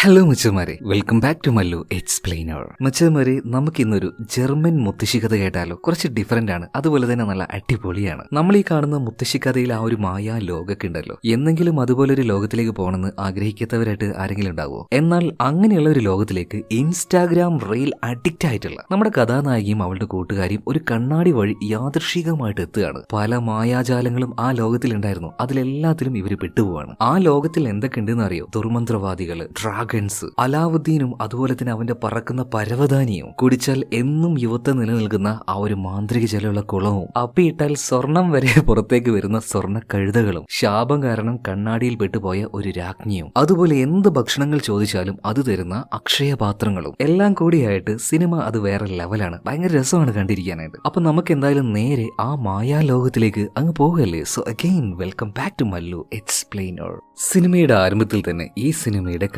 Hello മച്ചമാരെ welcome back to Mallu explainer മച്ചമാരെ നമുക്ക് ഇന്നൊരു German മുത്തശ്ശി കഥ കേട്ടാലോ? കുറച്ച് ഡിഫറെന്റ് ആണ്. അതുപോലെ തന്നെ നല്ല അടിപൊളിയാണ്. നമ്മൾ ഈ കാണുന്ന മുത്തശ്ശി കഥയിൽ ആ ഒരു മായാ ലോകൊക്കെ ഉണ്ടല്ലോ. എന്തെങ്കിലും അതുപോലെ ഒരു ലോകത്തിലേക്ക് പോകണമെന്ന് ആഗ്രഹിക്കാത്തവരായിട്ട് ആരെങ്കിലും ഉണ്ടാവുമോ? എന്നാൽ അങ്ങനെയുള്ള ഒരു ലോകത്തിലേക്ക് ഇൻസ്റ്റാഗ്രാം റീൽ അഡിക്റ്റ് ആയിട്ടുള്ള നമ്മുടെ കഥാനായികയും അവളുടെ കൂട്ടുകാരിയും ഒരു കണ്ണാടി വഴി യാദൃശികമായിട്ട് എത്തുകയാണ്. പല മായാജാലങ്ങളും ആ ലോകത്തിൽ ലോകത്തിലുണ്ടായിരുന്നു. അതിലെല്ലാത്തിലും ഇവർ പെട്ടുപോവാണ്. ആ ലോകത്തിൽ എന്തൊക്കെ ഉണ്ടെന്ന് അറിയോ? ദുർമന്ത്രവാദികൾ ഡ്രാഗൺസ് അലാവുദ്ദീനും അതുപോലെ തന്നെ അവന്റെ പറക്കുന്ന പരവതാനിയും കുടിച്ചാൽ എന്നും യുവത്വം നിലനിൽക്കുന്ന ആ ഒരു മാന്ത്രിക ജലമുള്ള കുളവും അപ്പിയിട്ടാൽ സ്വർണം വരെ പുറത്തേക്ക് വരുന്ന സ്വർണ കഴുതകളും ശാപം കാരണം കണ്ണാടിയിൽ പെട്ടുപോയ ഒരു രാജ്ഞിയും. അതുപോലെ എന്ത് ഭക്ഷണങ്ങൾ ചോദിച്ചാലും അത് തരുന്ന അക്ഷയപാത്രങ്ങളും. എല്ലാം കൂടിയായിട്ട് സിനിമ അത് വേറെ ലെവലാണ്. ഭയങ്കര രസമാണ് കണ്ടിരിക്കാനായിട്ട്. അപ്പൊ നമുക്ക് എന്തായാലും നേരെ ആ മായാ ലോകത്തിലേക്ക് അങ്ങ് പോകല്ലേ? So again welcome back to Mallu explainer സിനിമയുടെ ആരംഭത്തിൽ തന്നെ ഈ സിനിമയുടെ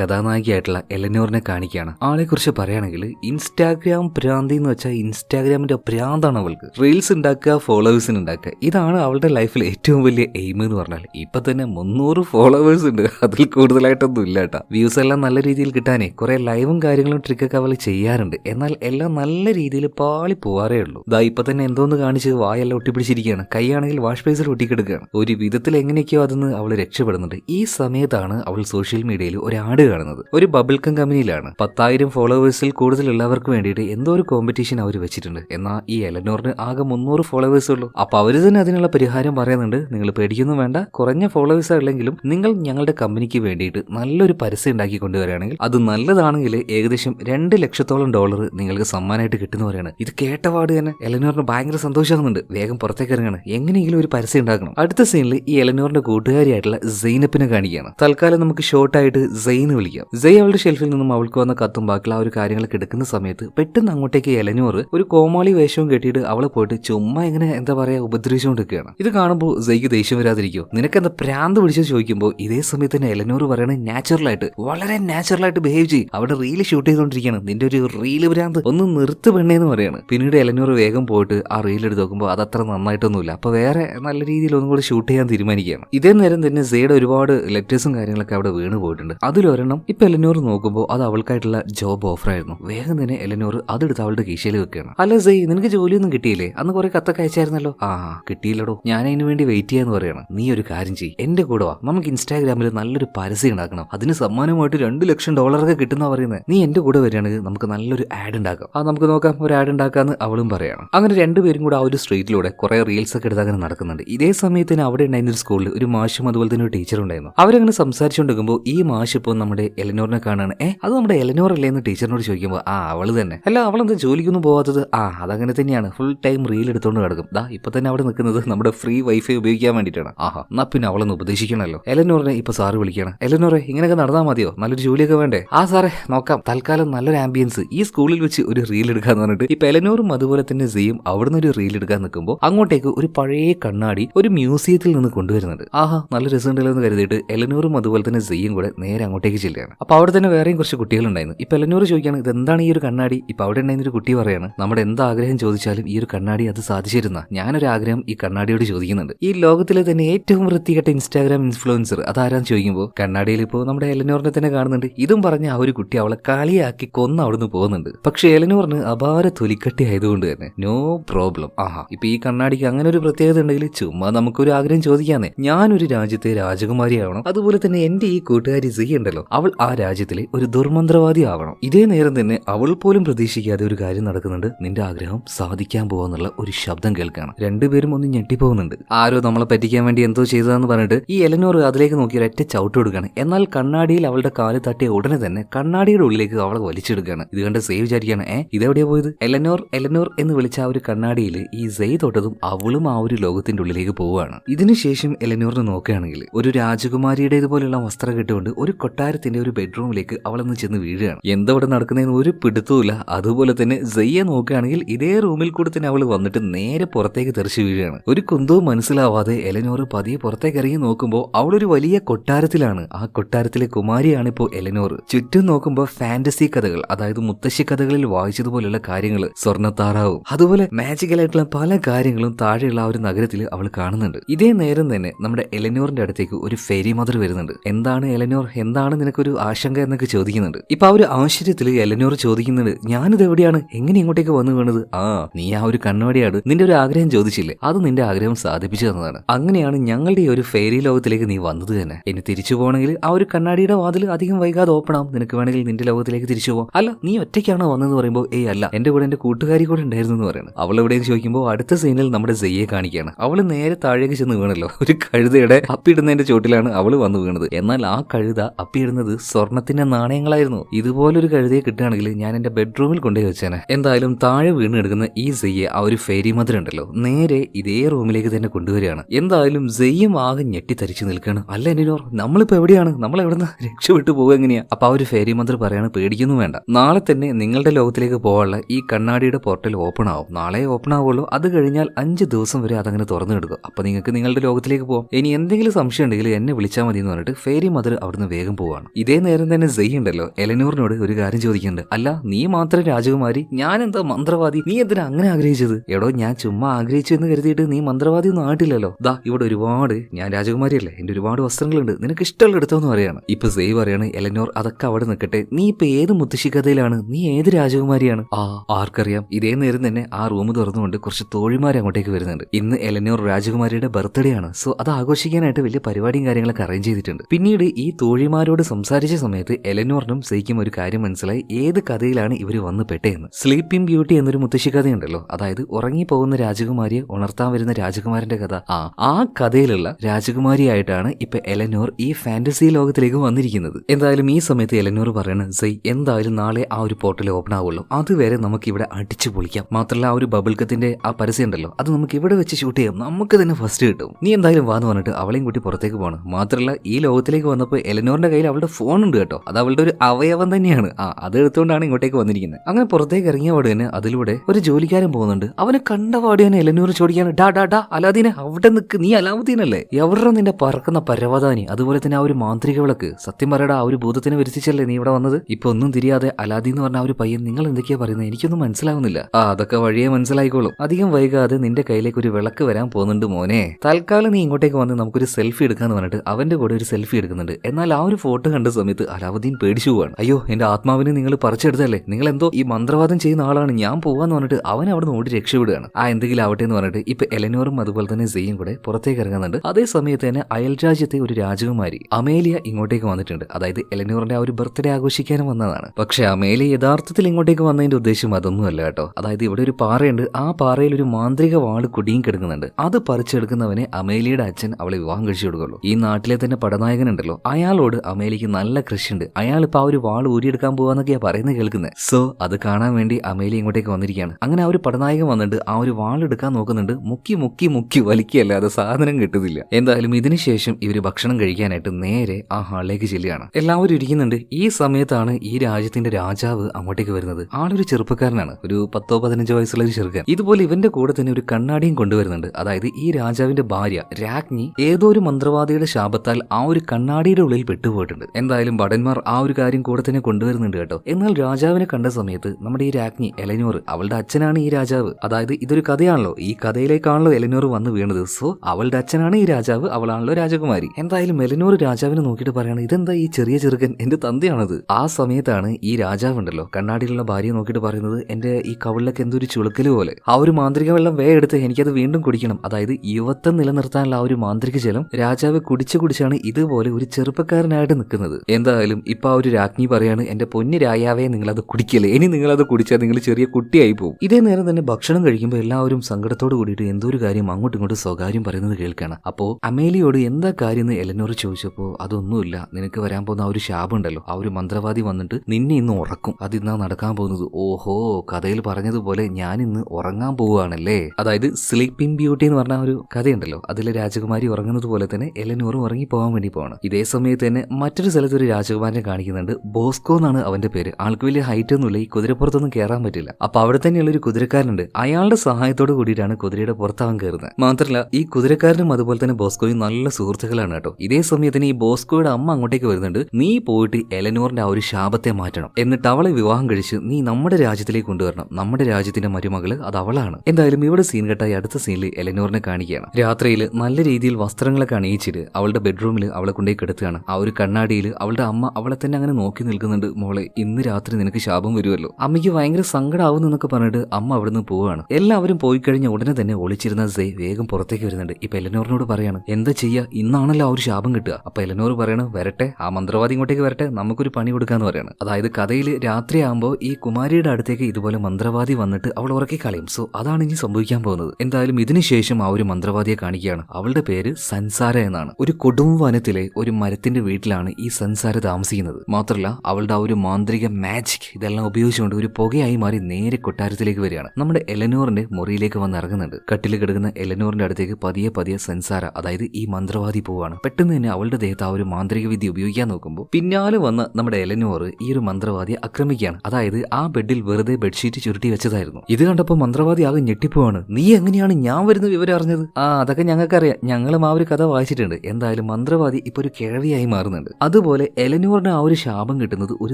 കഥാനായികയായിട്ടുള്ള എലനോറിനെ കാണിക്കുകയാണ്. ആളെ കുറിച്ച് പറയുകയാണെങ്കിൽ ഇൻസ്റ്റാഗ്രാം ഭ്രാന്തി എന്ന് വെച്ചാൽ ഇൻസ്റ്റാഗ്രാമിന്റെ ഭ്രാന്താണ് അവൾക്ക്. റീൽസ് ഉണ്ടാക്കുക ഫോളോവേഴ്സിന് ഉണ്ടാക്കുക. ഇതാണ് അവളുടെ ലൈഫിൽ ഏറ്റവും വലിയ എയിം എന്ന് പറഞ്ഞാൽ ഇപ്പൊ തന്നെ മുന്നൂറ് ഫോളോവേഴ്സ് ഉണ്ട്. അതിൽ കൂടുതലായിട്ടൊന്നും ഇല്ല കേട്ടോ. വ്യൂസ് എല്ലാം നല്ല രീതിയിൽ കിട്ടാനേ കുറെ ലൈവും കാര്യങ്ങളും ട്രിക്കൊക്കെ അവൾ ചെയ്യാറുണ്ട്. എന്നാൽ എല്ലാം നല്ല രീതിയിൽ പാളി പോവാറേ ഉള്ളൂ. ദാ ഇപ്പൊ തന്നെ എന്തോന്ന് കാണിച്ച് വായെല്ലാം ഒട്ടിപ്പിടിച്ചിരിക്കുകയാണ്. കൈയാണെങ്കിൽ വാഷ് ബേസിൽ ഒട്ടിക്കെടുക്കുകയാണ്. ഒരു വിധത്തിൽ എങ്ങനെയൊക്കെയോ അതെന്ന് അവൾ രക്ഷപ്പെടുന്നുണ്ട്. ഈ സമയത്താണ് അവൾ സോഷ്യൽ മീഡിയയിൽ ഒരു ആട് കാണുന്നത്. ഒരു ബബിൾ കം കമ്പനിയിലാണ്. പത്തായിരം ഫോളോവേഴ്സിൽ കൂടുതലുള്ളവർക്ക് വേണ്ടിയിട്ട് എന്തോ ഒരു കോമ്പറ്റീഷൻ അവർ വെച്ചിട്ടുണ്ട്. എന്നാൽ ഈ എലനോറിന് ആകെ മുന്നൂറ് ഫോളോവേഴ്സ് ഉള്ളൂ. അപ്പൊ അവർ തന്നെ അതിനുള്ള പരിഹാരം പറയുന്നുണ്ട്. നിങ്ങൾ പേടിക്കൊന്നും വേണ്ട. കുറഞ്ഞ ഫോളോവേഴ്സ് ഉള്ളെങ്കിലും നിങ്ങൾ ഞങ്ങളുടെ കമ്പനിക്ക് വേണ്ടിയിട്ട് നല്ലൊരു പരസ്യം ഉണ്ടാക്കി കൊണ്ടുവരികയാണെങ്കിൽ അത് നല്ലതാണെങ്കിൽ ഏകദേശം രണ്ട് ലക്ഷത്തോളം ഡോളർ നിങ്ങൾക്ക് സമ്മാനമായിട്ട് കിട്ടുന്ന പറയാണ് ഇത് കേട്ടപാട് തന്നെ എലനോറിന് ഭയങ്കര സന്തോഷമാകുന്നുണ്ട്. വേഗം പുറത്തേക്ക് ഇറങ്ങണം. എങ്ങനെയെങ്കിലും ഒരു പരസ്യം ഉണ്ടാക്കണം. അടുത്ത സീനിൽ ഈ എലനോറിന്റെ കൂട്ടുകാരിയായിട്ടുള്ള സൈനപ്പിനെ കാണിക്കുകയാണ്. തൽക്കാലം നമുക്ക് ഷോർട്ടായിട്ട് സൈന് വിളിക്കാം. സെയ് അവളുടെ ഷെൽഫിൽ നിന്നും അവൾക്ക് വന്ന കത്തും ബാക്കിയുള്ള ആ ഒരു കാര്യങ്ങളൊക്കെ എടുക്കുന്ന സമയത്ത് പെട്ടെന്ന് അങ്ങോട്ടേക്ക് എലനോർ ഒരു കോമാളി വേഷവും കെട്ടിയിട്ട് അവളെ പോയിട്ട് ചുമ്മാ ഇങ്ങനെ എന്താ പറയാ ഉപദ്രവിച്ചുകൊണ്ടിരിക്കുകയാണ്. ഇത് കാണുമ്പോൾ സെയ്ക്ക് ദേഷ്യം വരാതിരിക്കോ നിനക്ക് എന്താ പ്രാന്ത് പിടിച്ചു ചോദിക്കുമ്പോൾ ഇതേ സമയത്ത് തന്നെ എലനോർ പറയണത് നാച്ചുറലായിട്ട് വളരെ നാച്ചുറലായിട്ട് ബിഹേവ് ചെയ്യും. അവിടെ റീൽ ഷൂട്ട് ചെയ്തുകൊണ്ടിരിക്കുകയാണ്. നിന്റെ ഒരു റീൽ ഭ്രാന്ത്. ഒന്ന് നിർത്ത് പെണ്ണേന്ന് പറയാണ്. പിന്നീട് എലനോർ വേഗം പോയിട്ട് ആ റീൽ എടുത്ത് നോക്കുമ്പോൾ അത് അത്ര നന്നായിട്ടൊന്നുമില്ല. അപ്പൊ വേറെ നല്ല രീതിയിൽ ഒന്നും കൂടി ഷൂട്ട് ചെയ്യാൻ തീരുമാനിക്കുകയാണ്. ഇതേ നേരം തന്നെ സെയ്ഡ് ഒരുപാട് ലെറ്റേഴ്സും കാര്യങ്ങളൊക്കെ അവിടെ വീണ് പോയിട്ടുണ്ട്. അതിലൊരെണ്ണം ഇപ്പൊ എലനോർ നോക്കുമ്പോൾ അത് അവൾക്കായിട്ടുള്ള ജോബ് ഓഫർ ആയിരുന്നു. വേഗം തന്നെ എലനോർ അതെടുത്ത് അവളുടെ കീശയിൽ വെക്കുകയാണ്. അല്ല സെയ് നിനക്ക് ജോലിയൊന്നും കിട്ടിയില്ലേ? അന്ന് കുറെ കത്തൊക്കെ അയച്ചായിരുന്നല്ലോ. ആ കിട്ടിയില്ലടോ. ഞാൻ അതിന് വേണ്ടി വെയിറ്റ് ചെയ്യാന്ന് പറയണം. നീ ഒരു കാര്യം ചെയ്യ്. എന്റെ കൂടെ വാ. നമുക്ക് ഇൻസ്റ്റാഗ്രാമിൽ നല്ലൊരു പരസ്യം ഉണ്ടാക്കണം. അതിന് സമ്മാനമായിട്ട് രണ്ട് ലക്ഷം ഡോളറൊക്കെ കിട്ടുന്ന പറയുന്നത് നീ എന്റെ കൂടെ വരികയാണെങ്കിൽ നമുക്ക് നല്ലൊരു ആഡ് ഉണ്ടാക്കാം. ആ നമുക്ക് നോക്കാം. ഒരു ആഡ് ഉണ്ടാക്കാന്ന് അവളും പറയണം. അങ്ങനെ രണ്ടുപേരും കൂടെ ആ ഒരു സ്ട്രീറ്റിലൂടെ കുറെ റീൽസ് ഒക്കെ എടുത്ത് അങ്ങനെ നടക്കുന്നുണ്ട്. ഇതേ സമയത്തിന് അവിടെ ഉണ്ടായിരുന്ന ഒരു സ്കൂളിൽ ഒരു മാഷും അതുപോലെ തന്നെ ഒരു ടീച്ചർ ഉണ്ടായിരുന്നു. അവരങ്ങനെ സംസാരിച്ചുകൊണ്ടിരിക്കുമ്പോൾ ഈ മാഷ് ഇപ്പോൾ നമ്മുടെ എലനോറിനെ കാണാണ്. ഏ അത് നമ്മുടെ എലനോർ അല്ലേ എന്ന് ടീച്ചറിനോട് ചോദിക്കുമ്പോൾ ആ അവൾ തന്നെ. അല്ല അവൾ എന്താ ജോലിക്കൊന്നും പോകാത്തത് ആ അതങ്ങനെ തന്നെയാണ്. ഫുൾ ടൈം റീൽ എടുത്തോണ്ട് കിടക്കും ദാ ഇപ്പൊ തന്നെ അവിടെ നിൽക്കുന്നത് നമ്മുടെ ഫ്രീ വൈഫൈ ഉപയോഗിക്കാൻ വേണ്ടിയിട്ടാണ്. ആഹാ എന്നാ പിന്നെ അവളൊന്ന് ഉപദേശിക്കണമല്ലോ എലനോറിനെ ഇപ്പൊ സാറ് വിളിക്കണം എലനോറെ ഇങ്ങനെയൊക്കെ നടന്നാൽ മതിയോ? നല്ലൊരു ജോലിയൊക്കെ വേണ്ടേ? ആ സാറേ നോക്കാം. തൽക്കാലം നല്ലൊരു ആംബിയൻസ് ഈ സ്കൂളിൽ വെച്ച് ഒരു റീൽ എടുക്കാന്ന് പറഞ്ഞിട്ട്. ഇപ്പൊ എലനോറും അതുപോലെ തന്നെ സെയും അവിടുന്ന് ഒരു റീൽ എടുക്കാൻ നിൽക്കുമ്പോൾ അങ്ങോട്ടേക്ക് ഒരു പഴയ കണ്ണാടി ഒരു മ്യൂസിയത്തിൽ നിന്ന് കൊണ്ടുവരുന്നുണ്ട്. ആഹാ നല്ല രസമുണ്ടല്ലോ എന്ന് കരുതിയിട്ട് എലനോറും അതുപോലെ തന്നെ സിയും കൂടെ നേരെ അങ്ങോട്ടേക്ക് ചെല്ലുകയാണ്. അവിടെ തന്നെ വേറെയും കുറച്ച് കുട്ടികളുണ്ടായിരുന്നു. ഇപ്പൊ എലനോർ ചോദിക്കുകയാണ് ഇത് എന്താണ് ഈ ഒരു കണ്ണാടി? ഇപ്പൊ അവിടെ ഉണ്ടായിരുന്ന ഒരു കുട്ടി പറയാണ് നമ്മുടെ എന്ത് ആഗ്രഹം ചോദിച്ചാലും ഈ ഒരു കണ്ണാടി അത് സാധിച്ചിരുന്ന. ഞാനൊരു ആഗ്രഹം ഈ കണ്ണാടിയോട് ചോദിക്കുന്നുണ്ട്. ഈ ലോകത്തിലെ തന്നെ ഏറ്റവും വൃത്തികെട്ട ഇൻസ്റ്റാഗ്രാം ഇൻഫ്ലുവൻസർ അതാരാന്ന് ചോദിക്കുമ്പോൾ കണ്ണാടിയിൽ ഇപ്പോൾ നമ്മുടെ എലനോറിനെ തന്നെ കാണുന്നുണ്ട്. ഇതും പറഞ്ഞ് ആ ഒരു കുട്ടി അവളെ കളിയാക്കി കൊന്ന് അവിടുന്ന് പോകുന്നുണ്ട്. പക്ഷെ എലനോറിന് അപാര തൊലിക്കട്ടി ആയതുകൊണ്ട് തന്നെ നോ പ്രോബ്ലം. ആഹാ ഇപ്പൊ ഈ കണ്ണാടിക്ക് അങ്ങനെ ഒരു പ്രത്യേകത ഉണ്ടെങ്കിൽ ചുമ്മാ നമുക്കൊരു ആഗ്രഹം ചോദിക്കാന്നേ. ഞാനൊരു രാജ്യത്തെ രാജകുമാരിയാവണം. അതുപോലെ തന്നെ എന്റെ ഈ കൂട്ടുകാരി സി ഉണ്ടല്ലോ അവൾ ആ രാജ്യത്തിലെ ഒരു ദുർമന്ത്രവാദി ആവണം. ഇതേ നേരം തന്നെ അവൾ പോലും പ്രതീക്ഷിക്കാതെ ഒരു കാര്യം നടക്കുന്നുണ്ട്. നിന്റെ ആഗ്രഹം സാധിക്കാൻ പോവാന്നുള്ള ഒരു ശബ്ദം കേൾക്കുകയാണ്. രണ്ടുപേരും ഒന്ന് ഞെട്ടിപ്പോകുന്നുണ്ട്. ആരോ നമ്മളെ പറ്റിക്കാൻ വേണ്ടി എന്തോ ചെയ്തതെന്ന് പറഞ്ഞിട്ട് ഈ എലനോർ അതിലേക്ക് നോക്കി ഒരൊറ്റ ചവിട്ട് കൊടുക്കുകയാണ്. എന്നാൽ കണ്ണാടിയിൽ അവളുടെ കാൽ തട്ടിയ ഉടനെ തന്നെ കണ്ണാടിയുടെ ഉള്ളിലേക്ക് അവളെ വലിച്ചെടുക്കുകയാണ്. ഇത് കണ്ട് സേവ് വിചാരിക്കുകയാണ് ഏ ഇതെവിടെയാ പോയത്? എലനോർ എലനോർ എന്ന് വിളിച്ച ആ ഒരു കണ്ണാടിയിൽ ഈ സെയ് തൊട്ടതും അവളും ആ ഒരു ലോകത്തിന്റെ ഉള്ളിലേക്ക് പോവുകയാണ്. ഇതിനുശേഷം എലനോറിനെ നോക്കുകയാണെങ്കിൽ ഒരു രാജകുമാരിയുടെ ഇതുപോലെയുള്ള വസ്ത്രം കിട്ടുകൊണ്ട് ഒരു കൊട്ടാരത്തിന്റെ ഒരു ബെഡ്റൂമിലേക്ക് അവളൊന്ന് ചെന്ന് വീഴുകയാണ്. എന്തവിടെ നടക്കുന്നതെന്ന് ഒരു പിടുത്തവുമില്ല. അതുപോലെ തന്നെ സയ്യ നോക്കുകയാണെങ്കിൽ ഇതേ റൂമിൽ കൂടെ തന്നെ അവൾ വന്നിട്ട് നേരെ പുറത്തേക്ക് തെറിച്ച് വീഴുകയാണ്. ഒരു കുന്തവും മനസ്സിലാവാതെ എലനോർ പതിയെ പുറത്തേക്ക് ഇറങ്ങി നോക്കുമ്പോൾ അവളൊരു വലിയ കൊട്ടാരത്തിലാണ്. ആ കൊട്ടാരത്തിലെ കുമാരിയാണ് ഇപ്പോൾ എലനോർ ചുറ്റും നോക്കുമ്പോൾ ഫാന്റസി കഥകൾ അതായത് മുത്തശ്ശി കഥകളിൽ വായിച്ചതുപോലെയുള്ള കാര്യങ്ങൾ സ്വർണത്താറാവും. അതുപോലെ മാജിക്കലായിട്ടുള്ള പല കാര്യങ്ങളും താഴെയുള്ള ആ ഒരു നഗരത്തിൽ അവൾ കാണുന്നുണ്ട്. ഇതേ നേരം തന്നെ നമ്മുടെ എലനോറിന്റെ അടുത്തേക്ക് ഒരു ഫെരി മദർ വരുന്നുണ്ട്. എന്താണ് എലനോർ? എന്താണ് നിനക്കൊരു ആശങ്ക എന്നൊക്കെ ചോദിക്കുന്നുണ്ട്. ഇപ്പൊ ആ ഒരു ആശ്ചര്യത്തിൽ എലനോർ ചോദിക്കുന്നുണ്ട് ഞാനിത് എവിടെയാണ്? എങ്ങനെ ഇങ്ങോട്ടേക്ക് വന്നു വീണത്? ആ നീ ആ ഒരു കണ്ണോടിയാണ് നിന്റെ ഒരു ആഗ്രഹം ചോദിച്ചില്ലേ? അത് നിന്റെ ആഗ്രഹം സാധിപ്പിച്ചു തന്നതാണ്. അങ്ങനെയാണ് ഞങ്ങളുടെ ഈ ഒരു ഫെയറി ലോകത്തിലേക്ക് നീ വന്നത് തന്നെ. ഇനി തിരിച്ചു പോകണമെങ്കിൽ ആ ഒരു കണ്ണാടിയുടെ വാതിൽ അധികം വൈകാതെ ഓപ്പൺ ആവും. നിനക്ക് വേണമെങ്കിൽ നിന്റെ ലോകത്തിലേക്ക് തിരിച്ചു പോകാം അല്ല നീ ഒറ്റയ്ക്കാണോ വന്നതെന്ന് പറയുമ്പോൾ ഏയ് അല്ല എന്റെ കൂടെ എന്റെ കൂട്ടുകാരി കൂടെ ഉണ്ടായിരുന്നു എന്ന് പറയുന്നത് അവൾ എവിടെയെന്ന് ചോദിക്കുമ്പോൾ അടുത്ത സീനിൽ നമ്മുടെ ജയ്യെ കാണിക്കുകയാണ്. അവൾ നേരെ താഴേക്ക് ചെന്ന് വീണല്ലോ. ഒരു കഴുതയുടെ അപ്പിടുന്നതിന്റെ ചോട്ടിലാണ് അവൾ വന്നു വീണത്. എന്നാൽ ആ കഴുത അപ്പിയിടുന്നത് സ്വർണത്തിന്റെ നാണയങ്ങളായിരുന്നു. ഇതുപോലൊരു കഴുതയെ കിട്ടുകയാണെങ്കിൽ ഞാൻ എന്റെ ബെഡ്റൂമിൽ കൊണ്ടുപോയി വെച്ചേനെ. എന്തായാലും താഴെ വീണ് എടുക്കുന്ന ഈ സെയ്യെ ആ ഒരു ഫേരി മദർ ഉണ്ടല്ലോ. നേരെ ഇതേ റൂമിലേക്ക് തന്നെ കൊണ്ടുവരികയാണ്. എന്തായാലും സെയ്യും ആകെ ഞെട്ടിത്തരിച്ചു നിൽക്കുകയാണ്. അല്ല എനിനോർ നമ്മളിപ്പോ എവിടെയാണ്? നമ്മൾ എവിടുന്ന് രക്ഷപ്പെട്ടു പോകുക എങ്ങനെയാ? അപ്പൊ ആ ഒരു ഫേരി മദർ പറയാണ് പേടിക്കുന്നു വേണ്ട. നാളെ തന്നെ നിങ്ങളുടെ ലോകത്തിലേക്ക് പോകാനുള്ള ഈ കണ്ണാടിയുടെ പോർട്ടൽ ഓപ്പൺ ആവും. നാളെ ഓപ്പൺ ആവുള്ളൂ. അത് കഴിഞ്ഞാൽ അഞ്ച് ദിവസം വരെ അതങ്ങനെ തുറന്നു കിടക്കും അപ്പൊ നിങ്ങൾക്ക് നിങ്ങളുടെ ലോകത്തിലേക്ക് പോകാം ഇനി എന്തെങ്കിലും സംശയം ഉണ്ടെങ്കിൽ എന്നെ വിളിച്ചാൽ മതി എന്ന് പറഞ്ഞിട്ട് ഫേരി മദർ അവിടുന്ന് വേഗം പോവാണ്. ഇതേ നേരം തന്നെ സെയ് എലനൂറിനോട് ഒരു കാര്യം ചോദിക്കുന്നുണ്ട് അല്ല നീ മാത്രം രാജകുമാരി ഞാൻ എന്താ മന്ത്രവാദി? നീ എന്തിനാ അങ്ങനെ ആഗ്രഹിച്ചത്? എടോ ഞാൻ ചുമ്മാ ആഗ്രഹിച്ചു എന്ന് കരുതിയിട്ട് നീ മന്ത്രവാദി ഒന്നും ആയിട്ടില്ലല്ലോ. ദാ ഇവിടെ ഒരുപാട് ഞാൻ രാജകുമാരിയല്ലേ എന്റെ ഒരുപാട് വസ്ത്രങ്ങളുണ്ട്. നിനക്ക് ഇഷ്ടമുള്ള എടുത്തോന്ന് പറയാണ്. ഇപ്പൊ സെയ് പറയാണ് എലനോർ അതൊക്കെ അവിടെ നിൽക്കട്ടെ നീ ഇപ്പൊ ഏത് മുത്തശ്ശി കഥയിലാണ് നീ ഏത് രാജകുമാരിയാണ്? ആ ആർക്കറിയാം. ഇതേ നേരം തന്നെ ആ റൂം തുറന്നുകൊണ്ട് കുറച്ച് തോഴിമാർ അങ്ങോട്ടേക്ക് വരുന്നുണ്ട്. ഇന്ന് എലനോർ രാജകുമാരിയുടെ ബർത്ത്ഡേ ആണ്. സോ അത് ആഘോഷിക്കാനായിട്ട് വലിയ പരിപാടിയും കാര്യങ്ങളൊക്കെ അറേഞ്ച് ചെയ്തിട്ടുണ്ട്. പിന്നീട് ഈ തോഴിമാരോട് സംസാരിച്ച സമയത്ത് എലനോറിനും സെയ്ക്കും ഒരു കാര്യം മനസ്സിലായി. ഏത് കഥയിലാണ് ഇവർ വന്ന് പെട്ടേന്ന്? സ്ലീപ്പിംഗ് ബ്യൂട്ടി എന്നൊരു മുത്തശ്ശി കഥയുണ്ടല്ലോ. അതായത് ഉറങ്ങിപ്പോകുന്ന രാജകുമാരിയെ ഉണർത്താൻ വരുന്ന രാജകുമാരന്റെ കഥ. ആ ആ കഥയിലുള്ള രാജകുമാരിയായിട്ടാണ് ഇപ്പൊ എലനോർ ഈ ഫാന്റസി ലോകത്തിലേക്ക് വന്നിരിക്കുന്നത്. എന്തായാലും ഈ സമയത്ത് എലനോർ പറയണ സെയ് എന്തായാലും നാളെ ആ ഒരു പോർട്ടൽ ഓപ്പൺ ആവുള്ളൂ. അതുവരെ നമുക്ക് ഇവിടെ അടിച്ചു പൊളിക്കാം. മാത്രമല്ല ആ ഒരു ബബിൾ ബബിൾക്കത്തിന്റെ ആ പരസ്യം ഉണ്ടല്ലോ അത് നമുക്ക് ഇവിടെ വെച്ച് ഷൂട്ട് ചെയ്യാം. നമുക്ക് തന്നെ ഫസ്റ്റ് കിട്ടും. നീ എന്തായാലും വാന്ന് പറഞ്ഞിട്ട് അവളെയും കൂട്ടി പുറത്തേക്ക് പോകണം മാത്രമല്ല ഈ ലോകത്തിലേക്ക് വന്നപ്പോൾ എലനോറിന്റെ കയ്യിൽ അവളുടെ ഫോൺ ഉണ്ട് കേട്ടോ. അത് അവളുടെ ഒരു അവയവം തന്നെയാണ്. ആ അത് എടുത്തുകൊണ്ടാണ് ഇങ്ങോട്ടേക്ക് വന്നിരിക്കുന്നത്. അങ്ങനെ പുറത്തേക്ക് ഇറങ്ങിയ പാട് തന്നെ അതിലൂടെ ഒരു ജോലിക്കാരൻ പോകുന്നുണ്ട്. അവനെ കണ്ട പാടി തന്നെ എലനൂർ ചോദിക്കാണ് ഡാ ഡാ ഡാ അലാദീനെ അവിടെ നിൽക്ക് നീ അലാമുദ്ദീനല്ലേ എവിടെ നിന്റെ പറക്കുന്ന പരവതാനി അതുപോലെ തന്നെ ആ ഒരു മാന്ത്രിക വിളക്ക്. സത്യം പറയടാ ആ ഒരു ഭൂതത്തിനെ വരുത്തിച്ചല്ലേ നീ ഇവിടെ വന്നത്? ഇപ്പൊ ഒന്നും തിരിയാതെ അലാദി എന്ന് പറഞ്ഞ ആ ഒരു പയ്യൻ നിങ്ങൾ എന്തൊക്കെയാ പറയുന്നത്? എനിക്കൊന്നും മനസ്സിലാവുന്നില്ല. ആ അതൊക്കെ വഴിയെ മനസ്സിലായിക്കോളും. അധികം വൈകാതെ നിന്റെ കയ്യിലേക്ക് ഒരു വിളക്ക് വരാൻ പോകുന്നുണ്ട് മോനെ. തൽക്കാലം നീ ഇങ്ങോട്ടേക്ക് വന്ന് നമുക്കൊരു സെൽഫി എടുക്കാന്ന് പറഞ്ഞിട്ട് അവന്റെ കൂടെ ഒരു സെൽഫി എടുക്കുന്നുണ്ട്. എന്നാൽ ആ ഒരു ഫോട്ടോ കണ്ട സമയത്ത് അലാവുദ്ദീൻ പേടിച്ചു പോവാണ്. അയ്യോ എന്റെ ആത്മാവിനെ നിങ്ങൾ പറിച്ചെടുത്തല്ലേ നിങ്ങൾ എന്തോ ഈ മന്ത്രവാദം ചെയ്യുന്ന ആളാണ്. ഞാൻ പോവാന്ന് പറഞ്ഞിട്ട് അവൻ അവിടെ ഓടി രക്ഷപ്പെടുകയാണ്. ആ എന്തെങ്കിലും ആവട്ടെ എന്ന് പറഞ്ഞിട്ട് ഇപ്പൊ എലനോറും അതുപോലെ തന്നെ സെയ്യും കൂടെ പുറത്തേക്ക് ഇറങ്ങുന്നുണ്ട്. അതേ സമയത്ത് തന്നെ അയൽ രാജ്യത്തെ ഒരു രാജകുമാരി അമേലിയ ഇങ്ങോട്ടേക്ക് വന്നിട്ടുണ്ട്. അതായത് എലനോറിന്റെ ആ ഒരു ബർത്ത്ഡേ ആഘോഷിക്കാനും വന്നതാണ്. പക്ഷെ അമേലിയ യഥാർത്ഥത്തിൽ ഇങ്ങോട്ടേക്ക് വന്നതിന്റെ ഉദ്ദേശം അതൊന്നുമല്ല കേട്ടോ. അതായത് ഇവിടെ ഒരു പാറയുണ്ട്. ആ പാറയിൽ ഒരു മാന്ത്രിക വാൾ കുടിയും കിടക്കുന്നുണ്ട്. അത് പറിച്ചെടുക്കുന്നവനെ അമേലിയുടെ അച്ഛൻ അവളെ വിവാഹം കഴിച്ചു കൊടുക്കുള്ളൂ. ഈ നാട്ടിലെ തന്നെ പടനായകനുണ്ടല്ലോ. അയാളോട് അമേലിക്ക് നല്ല കൃഷിയുണ്ട്. അയാൾ ഇപ്പൊ ആ ഒരു വാൾ ഊരിയെടുക്കാൻ പോവാന്നൊക്കെയാ പറയുന്നത് കേൾക്കുന്നത് സോ അത് കാണാൻ വേണ്ടി അമേലി ഇങ്ങോട്ടേക്ക് വന്നിരിക്കുകയാണ്. അങ്ങനെ ആ ഒരു പടനായകൻ വന്നിട്ട് ആ ഒരു വാൾ എടുക്കാൻ നോക്കുന്നുണ്ട്. മുക്കി മുക്കി മുക്കി വലിക്കുകയല്ലാതെ സാധനം കിട്ടുന്നില്ല. എന്തായാലും ഇതിനുശേഷം ഇവർ ഭക്ഷണം കഴിക്കാനായിട്ട് നേരെ ആ ഹാളിലേക്ക് ചെല്ലുകയാണ്. എല്ലാവരും ഇരിക്കുന്നുണ്ട്. ഈ സമയത്താണ് ഈ രാജ്യത്തിന്റെ രാജാവ് അങ്ങോട്ടേക്ക് വരുന്നത്. ആളൊരു ചെറുപ്പക്കാരനാണ്. ഒരു പത്തോ പതിനഞ്ചോ വയസ്സുള്ള ഒരു ചെറുക്കൻ. ഇതുപോലെ ഇവന്റെ കൂടെ തന്നെ ഒരു കണ്ണാടിയും കൊണ്ടുവരുന്നുണ്ട്. അതായത് ഈ രാജാവിന്റെ ഭാര്യ രാജ്ഞി ഏതോ ഒരു മന്ത്രവാദിയുടെ ശാപത്താൽ ആ ഒരു കണ്ണാടിയുടെ ഉള്ളിൽ പെട്ടുപോയിട്ടുണ്ട്. എന്തായാലും ഭടന്മാർ ആ ഒരു കാര്യം കൂടെ തന്നെ കൊണ്ടുവരുന്നുണ്ട് കേട്ടോ. എന്നാൽ രാജാവിനെ കണ്ട സമയത്ത് നമ്മുടെ ഈ രാജ്ഞി എലനോർ അവളുടെ അച്ഛനാണ് ഈ രാജാവ്. അതായത് ഇതൊരു കഥയാണല്ലോ. ഈ കഥയിലേക്കാണല്ലോ എലനോർ വന്ന് വീണത്. സോ അവളുടെ അച്ഛനാണ് ഈ രാജാവ് അവളാണല്ലോ രാജകുമാരി. എന്തായാലും എലനോർ രാജാവിനെ നോക്കിയിട്ട് പറയണം ഇതെന്താ ഈ ചെറിയ ചെറുക്കൻ എന്റെ തന്തയാണത്? ആ സമയത്താണ് ഈ രാജാവുണ്ടല്ലോ കണ്ണാടിയിലുള്ള ഭാര്യയെ നോക്കിയിട്ട് പറയുന്നത് എന്റെ ഈ കവിളിലൊക്കെ എന്തൊരു ചുളുക്കൽ പോലെ. ആ ഒരു മാന്ത്രിക വെള്ളം വേ എടുത്ത് എനിക്കത് വീണ്ടും കുടിക്കണം. അതായത് യുവത്വം നിലനിർത്താനുള്ള ആ ഒരു മാന്ത്രിക ജലം രാജാവ് കുടിച്ചു കുടിച്ചാണ് ഇതുപോലെ ഒരു ചെറുപ്പക്കാരനായിട്ട് നിൽക്കുന്നത്. എന്തായാലും ഇപ്പൊ ആ ഒരു രാജ്ഞി പറയാണ് എന്റെ പൊന്നു രായാവേ അത് കുടിക്കല്ലേ. ഇനി നിങ്ങൾ അത് കുടിച്ചാൽ നിങ്ങൾ ചെറിയ കുട്ടിയായി പോകും ഇതേ നേരം തന്നെ ഭക്ഷണം കഴിക്കുമ്പോൾ എല്ലാവരും സങ്കടത്തോട് കൂടിയിട്ട് എന്തോ ഒരു കാര്യം അങ്ങോട്ടും ഇങ്ങോട്ടും സ്വകാര്യം പറയുന്നത് കേൾക്കണം. അപ്പോ അമേലിയോട് എന്താ കാര്യം എന്ന് എലനോർ ചോദിച്ചപ്പോ അതൊന്നുമില്ല. നിനക്ക് വരാൻ പോകുന്ന ആ ഒരു ശാപം ഉണ്ടല്ലോ. ആ ഒരു മന്ത്രവാദി വന്നിട്ട് നിന്നെ ഇന്ന് ഉറക്കും. അതിന്നാ നടക്കാൻ പോകുന്നത്. ഓഹോ കഥയിൽ പറഞ്ഞതുപോലെ ഞാൻ ഇന്ന് ഉറങ്ങാൻ പോവുകയാണല്ലേ. അതായത് സ്ലീപ്പിംഗ് ബ്യൂട്ടി എന്ന് പറഞ്ഞ ഒരു കഥയുണ്ടല്ലോ. അതിലെ രാജകുമാരി ഉറങ്ങുന്നത് പോലെ തന്നെ എലനോറും ഉറങ്ങി പോകാൻ വേണ്ടി പോവാണ്. ഇതേ സമയത്ത് തന്നെ മറ്റൊരു സ്ഥലത്ത് ഒരു രാജകുമാരനെ കാണിക്കുന്നുണ്ട്. ബോസ്കോ എന്നാണ് അവന്റെ പേര്. ആൾക്ക് വലിയ ഹൈറ്റ് ഒന്നുമില്ല. ഈ കുതിരപ്പുറത്തൊന്നും കയറാൻ പറ്റില്ല. അപ്പൊ അവിടെ തന്നെയുള്ള ഒരു കുതിരക്കാരനുണ്ട്. അയാളുടെ സഹായത്തോട് കൂടിയിട്ടാണ് കുതിരയുടെ പുറത്ത് അവൻ കയറുന്നത്. മാത്രമല്ല ഈ കുതിരക്കാരനും അതുപോലെ തന്നെ ബോസ്കോയും നല്ല സുഹൃത്തുക്കളാണ് കേട്ടോ. ഇതേ സമയത്തിന് ഈ ബോസ്കോയുടെ അമ്മ അങ്ങോട്ടേക്ക് വരുന്നുണ്ട്. നീ പോയിട്ട് എലനോറിന്റെ ആ ഒരു ശാപത്തെ മാറ്റണം. എന്നിട്ട് അവളെ വിവാഹം കഴിച്ച് നീ നമ്മുടെ രാജ്യത്തിലേക്ക് കൊണ്ടുവരണം. നമ്മുടെ രാജ്യത്തിന്റെ മരുമകൾ അത് അവളാണ്. എന്തായാലും ഇവിടെ സീൻ കെട്ടായി അടുത്ത സീനിൽ എലനോറിനെ കാണിക്കുകയാണ്. രാത്രിയിൽ നല്ല രീതിയിൽ വസ്ത്രങ്ങളൊക്കെ അണിയിച്ചിട്ട് അവളുടെ ബെഡ്റൂമിൽ അവളെ കൊണ്ടേ കിടത്തുകയാണ്. ആ ഒരു കണ്ണാടിയിൽ അവളുടെ അവളുടെ അമ്മ അവളെ തന്നെ അങ്ങനെ നോക്കി നിൽക്കുന്നുണ്ട് മോളെ. ഇന്ന് രാത്രി നിനക്ക് ശാപം വരുമല്ലോ. അമ്മയ്ക്ക് ഭയങ്കര സങ്കടമാവുന്നു എന്നൊക്കെ പറഞ്ഞിട്ട് അമ്മ അവിടുന്ന് പോവുകയാണ് എല്ലാവരും പോയി കഴിഞ്ഞ ഉടനെ തന്നെ ഒളിച്ചിരുന്ന സേ വേഗം പുറത്തേക്ക് വരുന്നുണ്ട്. ഇപ്പൊ എലനോറിനോട് പറയാണ് എന്താ ചെയ്യാ? ഇന്നാണല്ലോ ആ ഒരു ശാപം കിട്ടുക. അപ്പൊ എലനോർ പറയണ വരട്ടെ ആ മന്ത്രവാദി ഇങ്ങോട്ടേക്ക് വരട്ടെ നമുക്കൊരു പണി കൊടുക്കാന്ന് പറയാണ്. അതായത് കഥയിൽ രാത്രിയാകുമ്പോൾ ഈ കുമാരിയുടെ അടുത്തേക്ക് ഇതുപോലെ മന്ത്രവാദി വന്നിട്ട് അവൾ ഉറക്കി കളയും. സോ അതാണ് ഇനി സംഭവിക്കാൻ പോകുന്നത്. എന്തായാലും ഇതിനുശേഷം ആ ഒരു മന്ത്രവാദിയെ കാണിക്കുകയാണ്. അവളുടെ പേര് സൻസാര എന്നാണ്. ഒരു കൊടും വനത്തിലെ ഒരു മരത്തിന്റെ വീട്ടിലാണ് ഈ സൻസാര താമസിക്കുന്നത്. മാത്രമല്ല അവളുടെ ആ ഒരു മാന്ത്രിക മാജിക് ഇതെല്ലാം ഉപയോഗിച്ചുകൊണ്ട് ഒരു പുകയായി മാറി നേരെ കൊട്ടാരത്തിലേക്ക് വരികയാണ്. നമ്മുടെ എലനോറിന്റെ മുറിയിലേക്ക് വന്ന് ഇറങ്ങുന്നുണ്ട്. കട്ടിൽ കിടക്കുന്ന എലനോറിന്റെ അടുത്തേക്ക് പതിയെ പതിയെ സെൻസാര അതായത് ഈ മന്ത്രവാദി പോവാണ് പെട്ടെന്ന് തന്നെ അവളുടെ ദേഹത്ത് ആ ഒരു മാന്ത്രിക വിദ്യ ഉപയോഗിക്കാൻ നോക്കുമ്പോൾ പിന്നാലെ വന്ന് നമ്മുടെ എലനോർ ഈ ഒരു മന്ത്രവാദിയെ ആക്രമിക്കുകയാണ്. അതായത് ആ ബെഡിൽ വെറുതെ ബെഡ്ഷീറ്റ് ചുരുട്ടി വെച്ചതായിരുന്നു. ഇത് കണ്ടപ്പോൾ മന്ത്രവാദി ആകെ ഞെട്ടിപ്പോവാണ്. നീ എങ്ങനെയാണ് ഞാൻ വരുന്ന വിവരം അറിഞ്ഞത്? ആ അതൊക്കെ ഞങ്ങൾക്കറിയാം. ഞങ്ങളും ആ ഒരു കഥ വായിച്ചിട്ടുണ്ട്. എന്തായാലും മന്ത്രവാദി ഇപ്പൊ ഒരു കിഴവിയായി മാറുന്നുണ്ട്. അതുപോലെ എലനോറിന് ആ ഒരു ശാപം കിട്ടുന്നത് ഒരു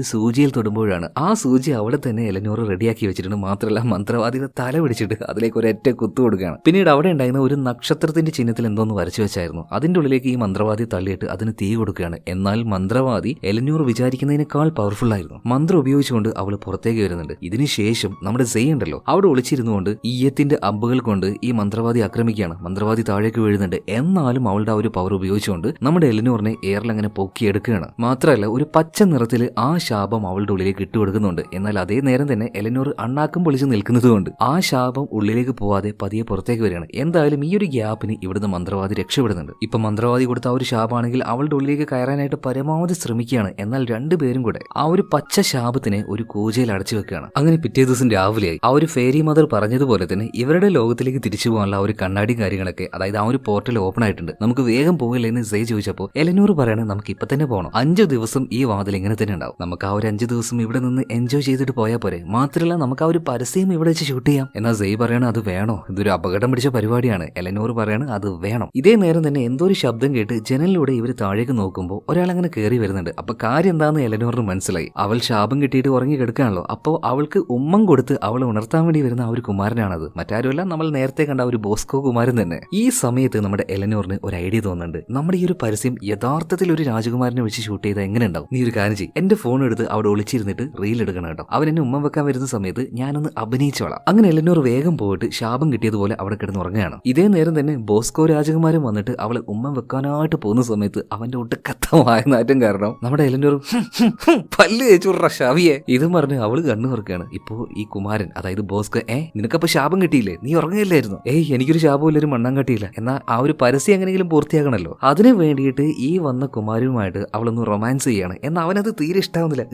സൂചിയിൽ തൊടുമ്പോഴാണ്. ആ സൂചി അവിടെ തന്നെ എലനോർ റെഡിയാക്കി വെച്ചിട്ടുണ്ട്. മാത്രമല്ല മന്ത്രവാദിയുടെ തല പിടിച്ചിട്ട് അതിലേക്ക് ഒരു ഒറ്റ കുത്തു കൊടുക്കുകയാണ്. പിന്നീട് അവിടെ ഉണ്ടായിരുന്ന ഒരു നക്ഷത്രത്തിന്റെ ചിഹ്നത്തിൽ എന്തോന്ന് വരച്ചു വെച്ചായിരുന്നു. അതിന്റെ ഉള്ളിലേക്ക് ഈ മന്ത്രവാദി തള്ളിയിട്ട് അതിന് തീ കൊടുക്കുകയാണ്. എന്നാൽ മന്ത്രവാദി എലനൂർ വിചാരിക്കുന്നതിനേക്കാൾ പവർഫുൾ ആയിരുന്നു. മന്ത്രം ഉപയോഗിച്ചുകൊണ്ട് അവൾ പുറത്തേക്ക് വരുന്നുണ്ട്. ഇതിനുശേഷം നമ്മുടെ സെയ് ഉണ്ടല്ലോ. അവിടെ ഒളിച്ചിരുന്നുകൊണ്ട് ഈയത്തിന്റെ അമ്പുകൾ കൊണ്ട് ഈ മന്ത്രവാദി ആക്രമിക്കുകയാണ്. മന്ത്രവാദി താഴേക്ക് വീഴുന്നുണ്ട്. എന്നാലും അവളുടെ ആ ഒരു പവർ ഉപയോഗിച്ചുകൊണ്ട് നമ്മുടെ എലനൂറിനെ എയറിൽ അങ്ങനെ പൊക്കിയെടുക്കുകയാണ് മാത്രമല്ല ഒരു പച്ച നിറത്തിൽ ആ ശാപം അവളുടെ ഉള്ളിലേക്ക് ഇട്ടുകൊടുക്കുന്നുണ്ട് എന്നാൽ അതേ നേരം തന്നെ എലനോർ അണ്ണാക്കും പൊളിച്ച് നിൽക്കുന്നതുകൊണ്ട് ആ ശാപം ഉള്ളിലേക്ക് പോവാതെ പതിയെ പുറത്തേക്ക് വരികയാണ്. എന്തായാലും ഈ ഒരു ഗ്യാപ്പിന് ഇവിടുന്ന് മന്ത്രവാദി രക്ഷപ്പെടുന്നുണ്ട്. ഇപ്പൊ മന്ത്രവാദി കൊടുത്ത ആ ഒരു ശാപാണെങ്കിൽ അവളുടെ ഉള്ളിലേക്ക് കയറാനായിട്ട് പരമാവധി ശ്രമിക്കുകയാണ്. എന്നാൽ രണ്ടുപേരും കൂടെ ആ ഒരു പച്ച ശാപത്തിനെ ഒരു കൂജയിൽ അടച്ചു വെക്കുകയാണ്. അങ്ങനെ പിറ്റേ ദിവസം രാവിലെയായി. ആ ഒരു ഫേരി മദർ പറഞ്ഞതുപോലെ തന്നെ ഇവരുടെ ലോകത്തിലേക്ക് തിരിച്ചു പോകാനുള്ള ആ ഒരു കണ്ണാടി കാര്യങ്ങളൊക്കെ അതായത് ആ ഒരു പോർട്ടൽ ഓപ്പൺ ആയിട്ടുണ്ട്. നമുക്ക് വേഗം പോകില്ലെന്ന് സേ ചോദിച്ചപ്പോൾ എലനൂർ പറയണേ നമുക്ക് ഇപ്പൊ തന്നെ പോകണം അഞ്ച് ദിവസം ഈ വാതിൽ ഇങ്ങനെ തന്നെ ഉണ്ടാവും. നമുക്ക് ആ ഒരു അഞ്ച് ദിവസം ഇവിടെ നിന്ന് എൻജോയ് ചെയ്തിട്ട് പോയാൽ പോരെ. മാത്രമല്ല നമുക്ക് ആ ഒരു പരസ്യം ഇവിടെ വെച്ച് ഷൂട്ട് ചെയ്യാം. എന്നാൽ സെയ് പറയണ അത് വേണോ? ഇതൊരു അപകടം പിടിച്ച പരിപാടിയാണ്. എലനൂർ പറയണ അത് വേണം. ഇതേ നേരം തന്നെ എന്തോ ഒരു ശബ്ദം കേട്ട് ജനലിലൂടെ ഇവർ താഴേക്ക് നോക്കുമ്പോൾ ഒരാൾ അങ്ങനെ കയറി വരുന്നുണ്ട്. അപ്പൊ കാര്യം എന്താണെന്ന് എലനൂറിന് മനസ്സിലായി. അവൾ ശാപം കിട്ടിയിട്ട് ഉറങ്ങി കിടക്കുകയാണല്ലോ. അപ്പോൾ അവൾക്ക് ഉമ്മം കൊടുത്ത് അവളെ ഉണർത്താൻ വേണ്ടി വരുന്ന ആ ഒരു കുമാരനാണത്. മറ്റാരുമല്ല നമ്മൾ നേരത്തെ കണ്ട ഒരു ബോസ്കോ കുമാരൻ തന്നെ. ഈ സമയത്ത് നമ്മുടെ എലനൂറിന് ഒരു ഐഡിയ തോന്നുന്നുണ്ട്. നമ്മുടെ ഈ ഒരു പരസ്യം യഥാർത്ഥത്തിൽ ഒരു രാജകുമാരനെ വെച്ച് ഷൂട്ട് ചെയ്താൽ എങ്ങനെ ഉണ്ടാവും? നീ ഒരു കാര്യം ചെയ്യും. എന്റെ ഫോൺ എടുത്ത് അവിടെ ഒളിച്ചിരുന്നിട്ട് റീൽ എടുക്കണം കേട്ടോ. അവൻ എന്നെ ഉമ്മ വെക്കാൻ വരുന്ന സമയത്ത് ഞാനൊന്ന് അഭിനയിച്ചോളാം അങ്ങനെ എലനൂർ വേഗം പോയിട്ട് ശാപം കിട്ടിയതുപോലെ അവിടെ കിടന്ന് ഉറങ്ങുകയാണ്. ഇതേ നേരം തന്നെ ബോസ്കോ രാജകുമാരൻ വന്നിട്ട് അവളെ ഉമ്മ വെക്കാനായിട്ട് പോകുന്ന സമയത്ത് അവന്റെ ഒട്ടുക്കത്തമായ നാറ്റം കാരണം നമ്മുടെ എലനൂർ പല്ല് ചേച്ചുറ ഷാവിയെ. ഇതും പറഞ്ഞ് അവൾ കണ്ണു തുറക്കുകയാണ്. ഇപ്പോ ഈ കുമാരൻ അതായത് ബോസ്കോ ഏ നിനക്കപ്പോ ശാപം കിട്ടിയില്ലേ? നീ ഉറങ്ങുകയില്ലായിരുന്നു? ഏയ് എനിക്കൊരു ശാപമില്ല ഒരു മണ്ണം കട്ടിയില്ല. എന്നാ ആ ഒരു പരസ്യം എങ്ങനെയെങ്കിലും പൂർത്തിയാക്കണല്ലോ അതിനു വേണ്ടിയിട്ട് ഈ വന്ന കുമാരനുമായിട്ട് അവളൊന്ന് റൊമാൻസ് ചെയ്യാണ്. എന്നാൽ അവനത് തീരെ ഇഷ്ടാവുന്നില്ല.